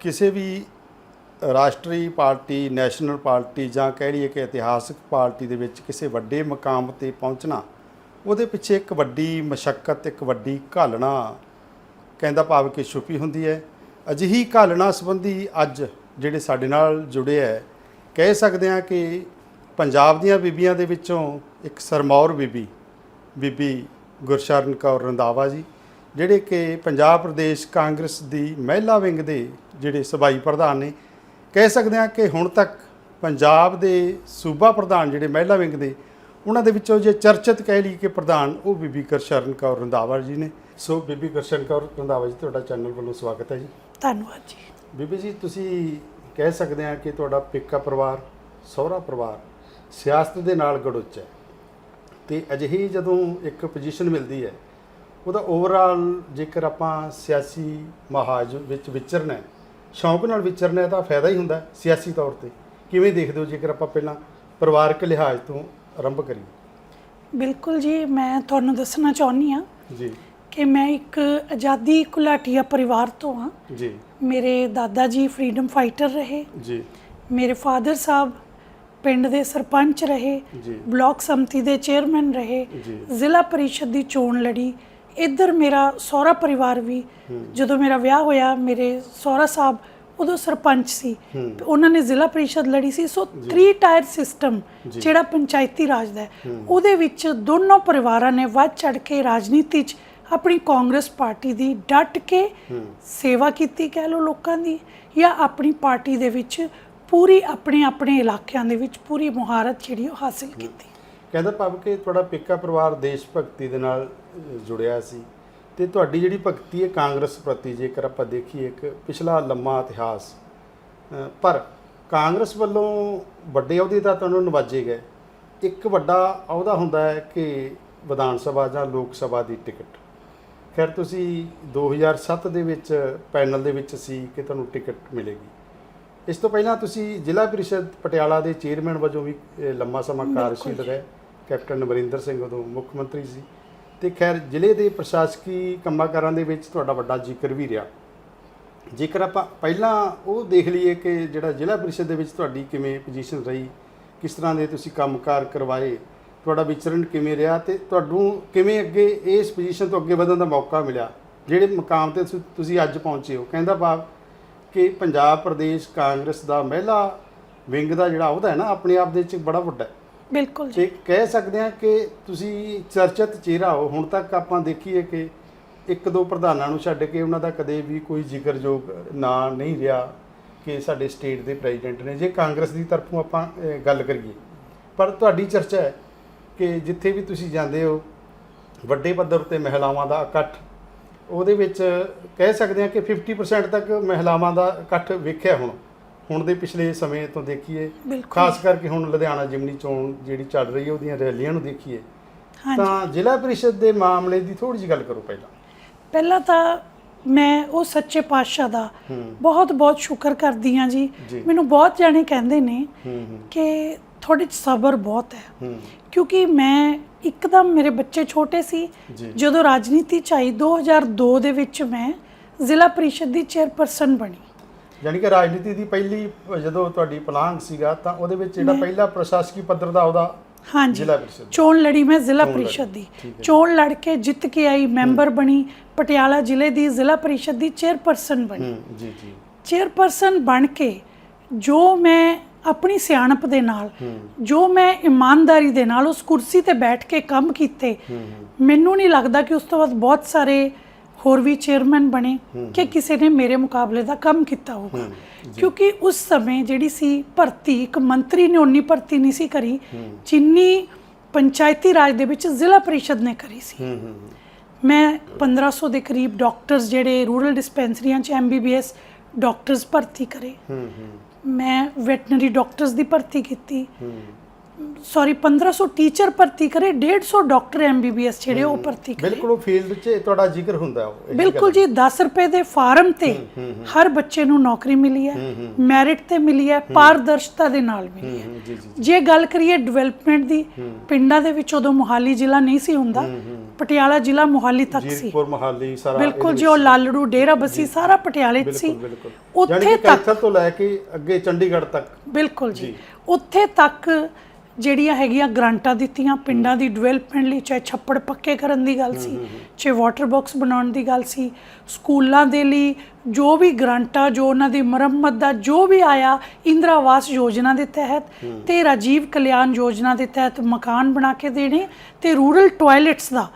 ਕਿਸੇ ਵੀ ਰਾਸ਼ਟਰੀ party, national party ਜਾਂ ਕਹਿ ਲਈਏ ਕਿ ਇਤਿਹਾਸਕ ਪਾਰਟੀ ਦੇ ਵਿੱਚ ਕਿਸੇ ਵੱਡੇ ਮਕਾਮ ਤੇ ਪਹੁੰਚਣਾ, ਉਹਦੇ ਪਿੱਛੇ ਇੱਕ ਵੱਡੀ ਮਸ਼ੱਕਤ, ਇੱਕ ਵੱਡੀ ਘਾਲਣਾ ਕਹਿੰਦਾ ਭਾਵ ਕਿ ਛੁਪੀ ਹੁੰਦੀ ਹੈ। ਅਜਿਹੀ ਘਾਲਣਾ ਸੰਬੰਧੀ ਅੱਜ ਜਿਹੜੇ ਸਾਡੇ ਨਾਲ ਜੁੜੇ ਹੈ, ਕਹਿ ਸਕਦੇ ਹਾਂ ਕਿ ਪੰਜਾਬ ਦੀਆਂ ਬੀਬੀਆਂ ਦੇ ਵਿੱਚੋਂ ਇੱਕ ਸਰਮੌਰ ਬੀਬੀ ਬੀਬੀ ਗੁਰਸ਼ਰਨ ਕੌਰ ਰੰਧਾਵਾ ਜੀ ਜਿਹੜੇ ਕਿ ਪੰਜਾਬ ਪ੍ਰਦੇਸ਼ ਕਾਂਗਰਸ ਦੀ ਮਹਿਲਾ ਵਿੰਗ ਦੇ ਜਿਹੜੇ ਸਭਾਈ ਪ੍ਰਧਾਨ ਨੇ ਕਹਿ ਸਕਦੇ ਹਾਂ ਕਿ ਹੁਣ ਤੱਕ ਪੰਜਾਬ ਦੇ ਸੂਬਾ ਪ੍ਰਧਾਨ ਜਿਹੜੇ ਮਹਿਲਾ ਵਿੰਗ ਦੇ ਉਹਨਾਂ ਦੇ ਵਿੱਚੋਂ ਜੇ ਚਰਚਿਤ ਕਹਿ ਲਈ ਕਿ ਪ੍ਰਧਾਨ ਉਹ ਬੀਬੀ ਗੁਰਸ਼ਰਨ ਕੌਰ ਰੰਧਾਵਾ ਜੀ ਨੇ। ਸੋ ਬੀਬੀ ਗੁਰਸ਼ਰਨ ਕੌਰ ਰੰਧਾਵਾ ਜੀ ਤੁਹਾਡਾ ਚੈਨਲ ਵੱਲੋਂ ਸਵਾਗਤ ਹੈ ਜੀ। ਧੰਨਵਾਦ ਜੀ। ਬੀਬੀ ਜੀ ਤੁਸੀਂ ਕਹਿ ਸਕਦੇ ਹਾਂ ਕਿ ਤੁਹਾਡਾ ਪੇਕਾ ਪਰਿਵਾਰ ਸਹੁਰਾ ਪਰਿਵਾਰ ਸਿਆਸਤ ਦੇ ਨਾਲ ਗੜੁੱਚ ਹੈ। ਤੇ ਅਜਿਹੀ ਜਦੋਂ ਇੱਕ ਪੋਜੀਸ਼ਨ ਮਿਲਦੀ ਹੈ ਉਹਦਾ ਓਵਰਆਲ ਜੇਕਰ ਆਪਾਂ ਸਿਆਸੀ ਮਹਾਜ ਵਿੱਚ ਵਿਚਰਨਾ ਹੈ ਸ਼ੌਂਕ ਨਾਲ ਵਿਚਰਨਾ ਤਾਂ ਫਾਇਦਾ ਹੀ ਹੁੰਦਾ ਸਿਆਸੀ ਤੌਰ ਤੇ। ਕਿਵੇਂ ਦੇਖਦੇ ਹੋ ਜੇਕਰ ਆਪਾਂ ਪਹਿਲਾਂ ਪਰਿਵਾਰਕ ਲਿਹਾਜ਼ ਤੋਂ ਆਰੰਭ ਕਰੀਏ? ਬਿਲਕੁਲ ਜੀ ਮੈਂ ਤੁਹਾਨੂੰ ਦੱਸਣਾ ਚਾਹੁੰਦੀ ਹਾਂ ਜੀ। ਕਿ ਮੈਂ ਇੱਕ ਆਜ਼ਾਦੀ ਕੁਲਾਟੀਆ ਪਰਿਵਾਰ ਤੋਂ ਹਾਂ। ਜੀ। ਮੇਰੇ ਦਾਦਾ ਜੀ ਫਰੀडम ਫਾਈਟਰ ਰਹੇ। ਜੀ। ਮੇਰੇ ਫਾਦਰ ਸਾਹਿਬ ਪਿੰਡ ਦੇ ਸਰਪੰਚ ਰਹੇ। ਬਲਾਕ ਸੰਮਤੀ ਦੇ ਚੇਅਰਮੈਨ ਰਹੇ। ਜ਼ਿਲ੍ਹਾ ਪਰਿਸ਼ਦ ਦੀ ਚੋਣ ਲੜੀ। ਇੱਧਰ ਮੇਰਾ ਸਹੁਰਾ ਪਰਿਵਾਰ ਵੀ ਜਦੋਂ ਮੇਰਾ ਵਿਆਹ ਹੋਇਆ ਮੇਰੇ ਸਹੁਰਾ ਸਾਹਿਬ ਉਦੋਂ ਸਰਪੰਚ ਸੀ। ਉਹਨਾਂ ਨੇ ਜ਼ਿਲ੍ਹਾ ਪਰਿਸ਼ਦ ਲੜੀ ਸੀ। ਸੋ 3 ਟਾਇਰ ਸਿਸਟਮ। ਜਿਹੜਾ ਪੰਚਾਇਤੀ ਰਾਜ ਦਾ ਹੈ। ਉਹਦੇ ਵਿੱਚ ਦੋਨੋਂ ਪਰਿਵਾਰਾਂ ਨੇ ਵੱਧ ਚੜ ਕੇ ਰਾਜਨੀਤੀ 'ਚ ਆਪਣੀ ਕਾਂਗਰਸ ਪਾਰਟੀ ਦੀ ਡਟ ਕੇ ਸੇਵਾ ਕੀਤੀ ਕਹਿ ਲਓ ਲੋਕਾਂ ਦੀ ਜਾਂ ਆਪਣੀ ਪਾਰਟੀ ਦੇ ਵਿੱਚ ਪੂਰੀ ਆਪਣੇ ਆਪਣੇ ਇਲਾਕਿਆਂ ਦੇ ਵਿੱਚ ਪੂਰੀ ਮੁਹਾਰਤ ਜਿਹੜੀ ਉਹ ਹਾਸਿਲ ਕੀਤੀ। ਕਹਿੰਦਾ ਭਾਵ ਕਿ ਤੁਹਾਡਾ ਪੇਕਾ ਪਰਿਵਾਰ ਦੇਸ਼ ਭਗਤੀ ਦੇ ਨਾਲ ਜੁੜਿਆ ਸੀ। ਤੇ ਤੁਹਾਡੀ ਜਿਹੜੀ ਭਗਤੀ ਹੈ ਕਾਂਗਰਸ ਪ੍ਰਤੀ ਜੇਕਰ ਆਪਾਂ ਦੇਖੀਏ ਇੱਕ ਪਿਛਲਾ ਲੰਮਾ ਇਤਿਹਾਸ ਪਰ ਕਾਂਗਰਸ ਵੱਲੋਂ ਵੱਡੇ ਅਹੁਦੇ ਤਾਂ ਤੁਹਾਨੂੰ ਨਵਾਜੇ ਗਏ। ਇੱਕ ਵੱਡਾ ਅਹੁਦਾ ਹੁੰਦਾ ਹੈ ਕਿ ਵਿਧਾਨ ਸਭਾ ਜਾਂ ਲੋਕ ਸਭਾ ਦੀ ਟਿਕਟ। ਖੈਰ ਤੁਸੀਂ 2007 ਦੇ ਵਿੱਚ ਪੈਨਲ ਦੇ ਵਿੱਚ ਸੀ ਕਿ ਤੁਹਾਨੂੰ ਟਿਕਟ ਮਿਲੇਗੀ। ਇਸ ਤੋਂ ਪਹਿਲਾਂ ਤੁਸੀਂ ਜ਼ਿਲ੍ਹਾ ਪ੍ਰੀਸ਼ਦ ਪਟਿਆਲਾ ਦੇ ਚੇਅਰਮੈਨ ਵਜੋਂ ਵੀ ਲੰਮਾ ਸਮਾਂ ਕਾਰਜਸ਼ੀਲ। ਰਹੇ। ਕੈਪਟਨ ਅਮਰਿੰਦਰ ਸਿੰਘ ਉਦੋਂ ਮੁੱਖ ਮੰਤਰੀ ਸੀ। ਤੇ ਖੈਰ, ਜ਼ਿਲ੍ਹੇ ਦੇ ਪ੍ਰਸ਼ਾਸਕੀ ਕੰਮਾਂ ਦੇ ਵਿੱਚ ਤੁਹਾਡਾ ਵੱਡਾ ਜ਼ਿਕਰ ਵੀ ਰਿਹਾ। ਜੇਕਰ ਆਪਾਂ ਪਹਿਲਾਂ ਉਹ ਦੇਖ ਲਈਏ ਕਿ ਜਿਹੜਾ ਜ਼ਿਲ੍ਹਾ ਪ੍ਰੀਸ਼ਦ ਦੇ ਵਿੱਚ ਤੁਹਾਡੀ ਕਿਵੇਂ ਪੋਜੀਸ਼ਨ ਰਹੀ, ਕਿਸ ਤਰ੍ਹਾਂ ਦੇ ਤੁਸੀਂ ਕੰਮਕਾਰ ਕਰਵਾਏ, ਤੁਹਾਡਾ ਵਿਚਰਨ ਕਿਵੇਂ ਰਿਹਾ ਤੇ ਤੁਹਾਨੂੰ ਕਿਵੇਂ ਅੱਗੇ ਇਸ ਪੋਜੀਸ਼ਨ ਤੋਂ ਅੱਗੇ ਵਧਣ ਦਾ ਮੌਕਾ ਮਿਲਿਆ, ਜਿਹੜੇ ਮੁਕਾਮ ਤੇ ਤੁਸ- ਤੁਸੀਂ ਅੱਜ ਪਹੁੰਚੇ ਹੋ। ਕਹਿੰਦਾ ਭਾਵ ਕਿ ਪੰਜਾਬ, ਪ੍ਰਦੇਸ਼, ਕਾਂਗਰਸ ਦਾ ਮਹਿਲਾ ਵਿੰਗ ਦਾ ਜਿਹੜਾ ਉਹਦਾ ਹੈ ਨਾ, ਆਪਣੇ ਆਪ ਦੇ ਵਿੱਚ ਬੜਾ ਵੱਡਾ ਹੈ। ਬਿਲਕੁਲ ਜੀ। ਤੇ ਕਹਿ ਸਕਦੇ ਹਾਂ ਕਿ ਤੁਸੀਂ ਚਰਚਿਤ ਚਿਹਰਾ ਹੋ, ਹੁਣ ਤੱਕ ਆਪਾਂ ਦੇਖੀਏ ਕਿ ਇੱਕ ਦੋ ਪ੍ਰਧਾਨਾਂ ਨੂੰ ਛੱਡ ਕੇ ਉਹਨਾਂ ਦਾ ਕਦੇ ਵੀ ਕੋਈ ਜ਼ਿਕਰਯੋਗ ਨਾਂ ਨਹੀਂ ਰਿਹਾ ਕਿ ਸਾਡੇ ਸਟੇਟ ਦੇ ਪ੍ਰੈਜ਼ੀਡੈਂਟ ਨੇ। ਜੇ ਕਾਂਗਰਸ ਦੀ ਤਰਫੋਂ ਆਪਾਂ ਗੱਲ ਕਰੀਏ, ਪਰ ਤੁਹਾਡੀ ਚਰਚਾ ਹੈ ਕਿ ਜਿੱਥੇ ਵੀ ਤੁਸੀਂ ਜਾਂਦੇ ਹੋ, ਵੱਡੇ ਪੱਧਰ ਤੇ ਮਹਿਲਾਵਾਂ ਦਾ ਇਕੱਠ, ਉਹਦੇ ਵਿੱਚ ਕਹਿ ਸਕਦੇ ਹਾਂ ਕਿ 50% ਤੱਕ ਮਹਿਲਾਵਾਂ ਦਾ ਇਕੱਠ ਵੇਖਿਆ ਹੁਣ। ਹੁਣ ਦੇ ਪਿਛਲੇ ਸਮੇਂ ਤੋਂ ਦੇਖੀਏ ਖਾਸ ਕਰਕੇ ਹੁਣ ਲੁਧਿਆਣਾ ਜਿਮਨੀ ਚੋਣ ਜਿਹੜੀ ਚੱਲ ਰਹੀ ਹੈ ਉਹਦੀਆਂ ਰੈਲੀਆਂ ਨੂੰ ਦੇਖੀਏ ਤਾਂ ਜ਼ਿਲ੍ਹਾ ਪ੍ਰੀਸ਼ਦ ਦੇ ਮਾਮਲੇ ਦੀ ਥੋੜੀ ਜਿਹੀ ਗੱਲ ਕਰੋ ਪਹਿਲਾਂ। ਪਹਿਲਾਂ ਤਾਂ ਮੈਂ ਉਹ ਸੱਚੇ ਪਾਤਸ਼ਾਹ ਦਾ ਬਹੁਤ ਬਹੁਤ ਸ਼ੁਕਰ ਕਰਦੀ ਹਾਂ ਜੀ। ਮੈਨੂੰ ਬਹੁਤ ਜਾਣੇ ਕਹਿੰਦੇ ਨੇ ਕਿ ਤੁਹਾਡੇ 'ਚ ਸਬਰ ਬਹੁਤ ਹੈ। ਕਿਉਂਕਿ ਮੈਂ ਇੱਕਦਮ ਮੇਰੇ ਬੱਚੇ ਛੋਟੇ ਸੀ। ਜਦੋਂ ਰਾਜਨੀਤੀ ਚ ਆਈ 2002 ਦੇ ਵਿੱਚ ਮੈਂ ਜ਼ਿਲ੍ਹਾ ਪਰਿਸ਼ਦ ਦੀ ਚੇਅਰਪਰਸਨ ਬਣੀ। ਯਾਨੀ ਕਿ ਰਾਜਨੀਤੀ ਦੀ ਪਹਿਲੀ ਜਦੋਂ ਤੁਹਾਡੀ ਪਲਾਂਗ ਸੀਗਾ ਤਾਂ ਉਹਦੇ ਵਿੱਚ ਜਿਹੜਾ ਪਹਿਲਾ ਪ੍ਰਸ਼ਾਸਕੀ ਪੱਧਰ ਦਾ ਉਹਦਾ ਹਾਂਜੀ। ਜ਼ਿਲ੍ਹਾ ਪ੍ਰੀਸ਼ਦ ਚੋਣ ਲੜੀ ਮੈਂ ਜ਼ਿਲ੍ਹਾ ਪਰਿਸ਼ਦ ਦੀ। ਚੋਣ ਲੜ ਕੇ ਜਿੱਤ ਕੇ ਆਈ ਮੈਂਬਰ ਬਣੀ ਪਟਿਆਲਾ ਜ਼ਿਲ੍ਹੇ ਦੀ ਜ਼ਿਲ੍ਹਾ ਪਰਿਸ਼ਦ ਦੀ ਚੇਅਰਪਰਸਨ ਬਣੀ। ਜੀ ਜੀ। ਚੇਅਰਪਰਸਨ ਬਣ ਕੇ ਜੋ ਮੈਂ ਆਪਣੀ ਸਿਆਣਪ ਦੇ ਨਾਲ ਜੋ ਮੈਂ ਇਮਾਨਦਾਰੀ ਦੇ ਨਾਲ ਉਸ ਕੁਰਸੀ ਤੇ ਬੈਠ ਕੇ ਕੰਮ ਕੀਤੇ ਮੈਨੂੰ ਨਹੀਂ ਲੱਗਦਾ ਕਿ ਉਸ ਤੋਂ ਬਾਅਦ ਬਹੁਤ ਸਾਰੇ ਹੋਰ ਵੀ ਚੇਅਰਮੈਨ ਬਣੇ ਕਿ ਕਿਸੇ ਨੇ ਮੇਰੇ ਮੁਕਾਬਲੇ ਦਾ ਕੰਮ ਕੀਤਾ ਹੋਊਗਾ। ਕਿਉਂਕਿ ਉਸ ਸਮੇਂ ਜਿਹੜੀ ਸੀ ਭਰਤੀ ਇੱਕ ਮੰਤਰੀ ਨੇ ਉਨੀ ਭਰਤੀ ਨਹੀਂ ਸੀ ਕਰੀ ਜਿੰਨੀ ਪੰਚਾਇਤੀ ਰਾਜ ਦੇ ਵਿੱਚ ਜ਼ਿਲ੍ਹਾ ਪਰਿਸ਼ਦ ਨੇ ਕਰੀ ਸੀ। ਮੈਂ 1500 ਦੇ ਕਰੀਬ ਡਾਕਟਰਸ ਜਿਹੜੇ ਰੂਰਲ ਡਿਸਪੈਂਸਰੀਆਂ 'ਚ ਐਮਬੀਬੀਐਸ ਡਾਕਟਰਸ ਭਰਤੀ ਕਰੇ। ਮੈਂ ਵੈਟਰਨਰੀ ਡਾਕਟਰਸ ਦੀ ਭਰਤੀ ਕੀਤੀ। ਸੌਰੀ 1500 ਟੀਚਰ ਭਰਤੀ ਕਰੇ 150 ਡਾਕਟਰ ਐਮਬੀਬੀਐਸ ਜਿਹੜੇ ਉਹ ਭਰਤੀ ਕਰੇ। ਬਿਲਕੁਲ ਉਹ ਫੀਲਡ 'ਚ ਤੁਹਾਡਾ ਜ਼ਿਕਰ ਹੁੰਦਾ ਉਹ ਬਿਲਕੁਲ। ਜੀ 10 ਰੁਪਏ ਦੇ ਫਾਰਮ ਤੇ ਹਰ ਬੱਚੇ ਨੂੰ ਨੌਕਰੀ ਮਿਲੀ ਹੈ ਮੈਰਿਟ ਤੇ ਮਿਲੀ ਹੈ ਪਾਰਦਰਸ਼ਤਾ ਦੇ ਨਾਲ ਮਿਲੀ ਹੈ ਜੀ ਗੱਲ ਕਰੀਏ ਡਿਵੈਲਪਮੈਂਟ ਦੀ ਪਿੰਡਾਂ ਦੇ ਵਿੱਚ ਉਦੋਂ ਮੁਹਾਲੀ ਜ਼ਿਲ੍ਹਾ ਨਹੀਂ ਸੀ ਹੁੰਦਾ ਪਟਿਆਲਾ ਜ਼ਿਲ੍ਹਾ ਮੁਹਾਲੀ ਤੱਕ ਸੀ। ਜੀਰਕਪੁਰ ਮਹਾਲੀ ਸਾਰਾ ਬਿਲਕੁਲ ਜੀ ਉਹ ਲਾਲੜੂ ਡੇਰਾ ਬੱਸੀ ਸਾਰਾ ਪਟਿਆਲੇ 'ਚ ਸੀ। ਉੱਥੇ ਤੱਕ ਤੋਂ ਲੈ ਕੇ ਅੱਗੇ ਚੰਡੀਗ੍ਹੜ ਤੱਕ। ਬਿਲਕੁਲ ਜੀ। ਉੱਥੇ ਤੱਕ ਜਿਹੜੀਆਂ ਹੈਗੀਆਂ ਗ੍ਰਾਂਟਾਂ ਦਿੱਤੀਆਂ ਪਿੰਡਾਂ ਦੀ ਡਿਵੈਲਪਮੈਂਟ ਲਈ, ਚਾਹੇ ਛੱਪੜ ਪੱਕੇ ਕਰਨ ਦੀ ਗੱਲ ਸੀ, ਚਾਹੇ ਵਾਟਰ ਬਾਕਸ ਬਣਾਉਣ ਦੀ ਗੱਲ ਸੀ, ਸਕੂਲਾਂ ਦੇ ਲਈ ਜੋ ਵੀ ਗ੍ਰਾਂਟਾਂ, ਜੋ ਉਹਨਾਂ ਦੀ ਮੁਰੰਮਤ ਦਾ ਜੋ ਵੀ ਆਇਆ ਇੰਦਰਾ ਆਵਾਸ ਯੋਜਨਾ ਦੇ ਤਹਿਤ ਤੇ ਰਾਜੀਵ ਕਲਿਆਣ ਯੋਜਨਾ ਦੇ ਤਹਿਤ ਮਕਾਨ ਬਣਾ ਕੇ ਦੇਣੇ ਤੇ ਰੂਰਲ ਟਾਇਲਟਸ ਦਾ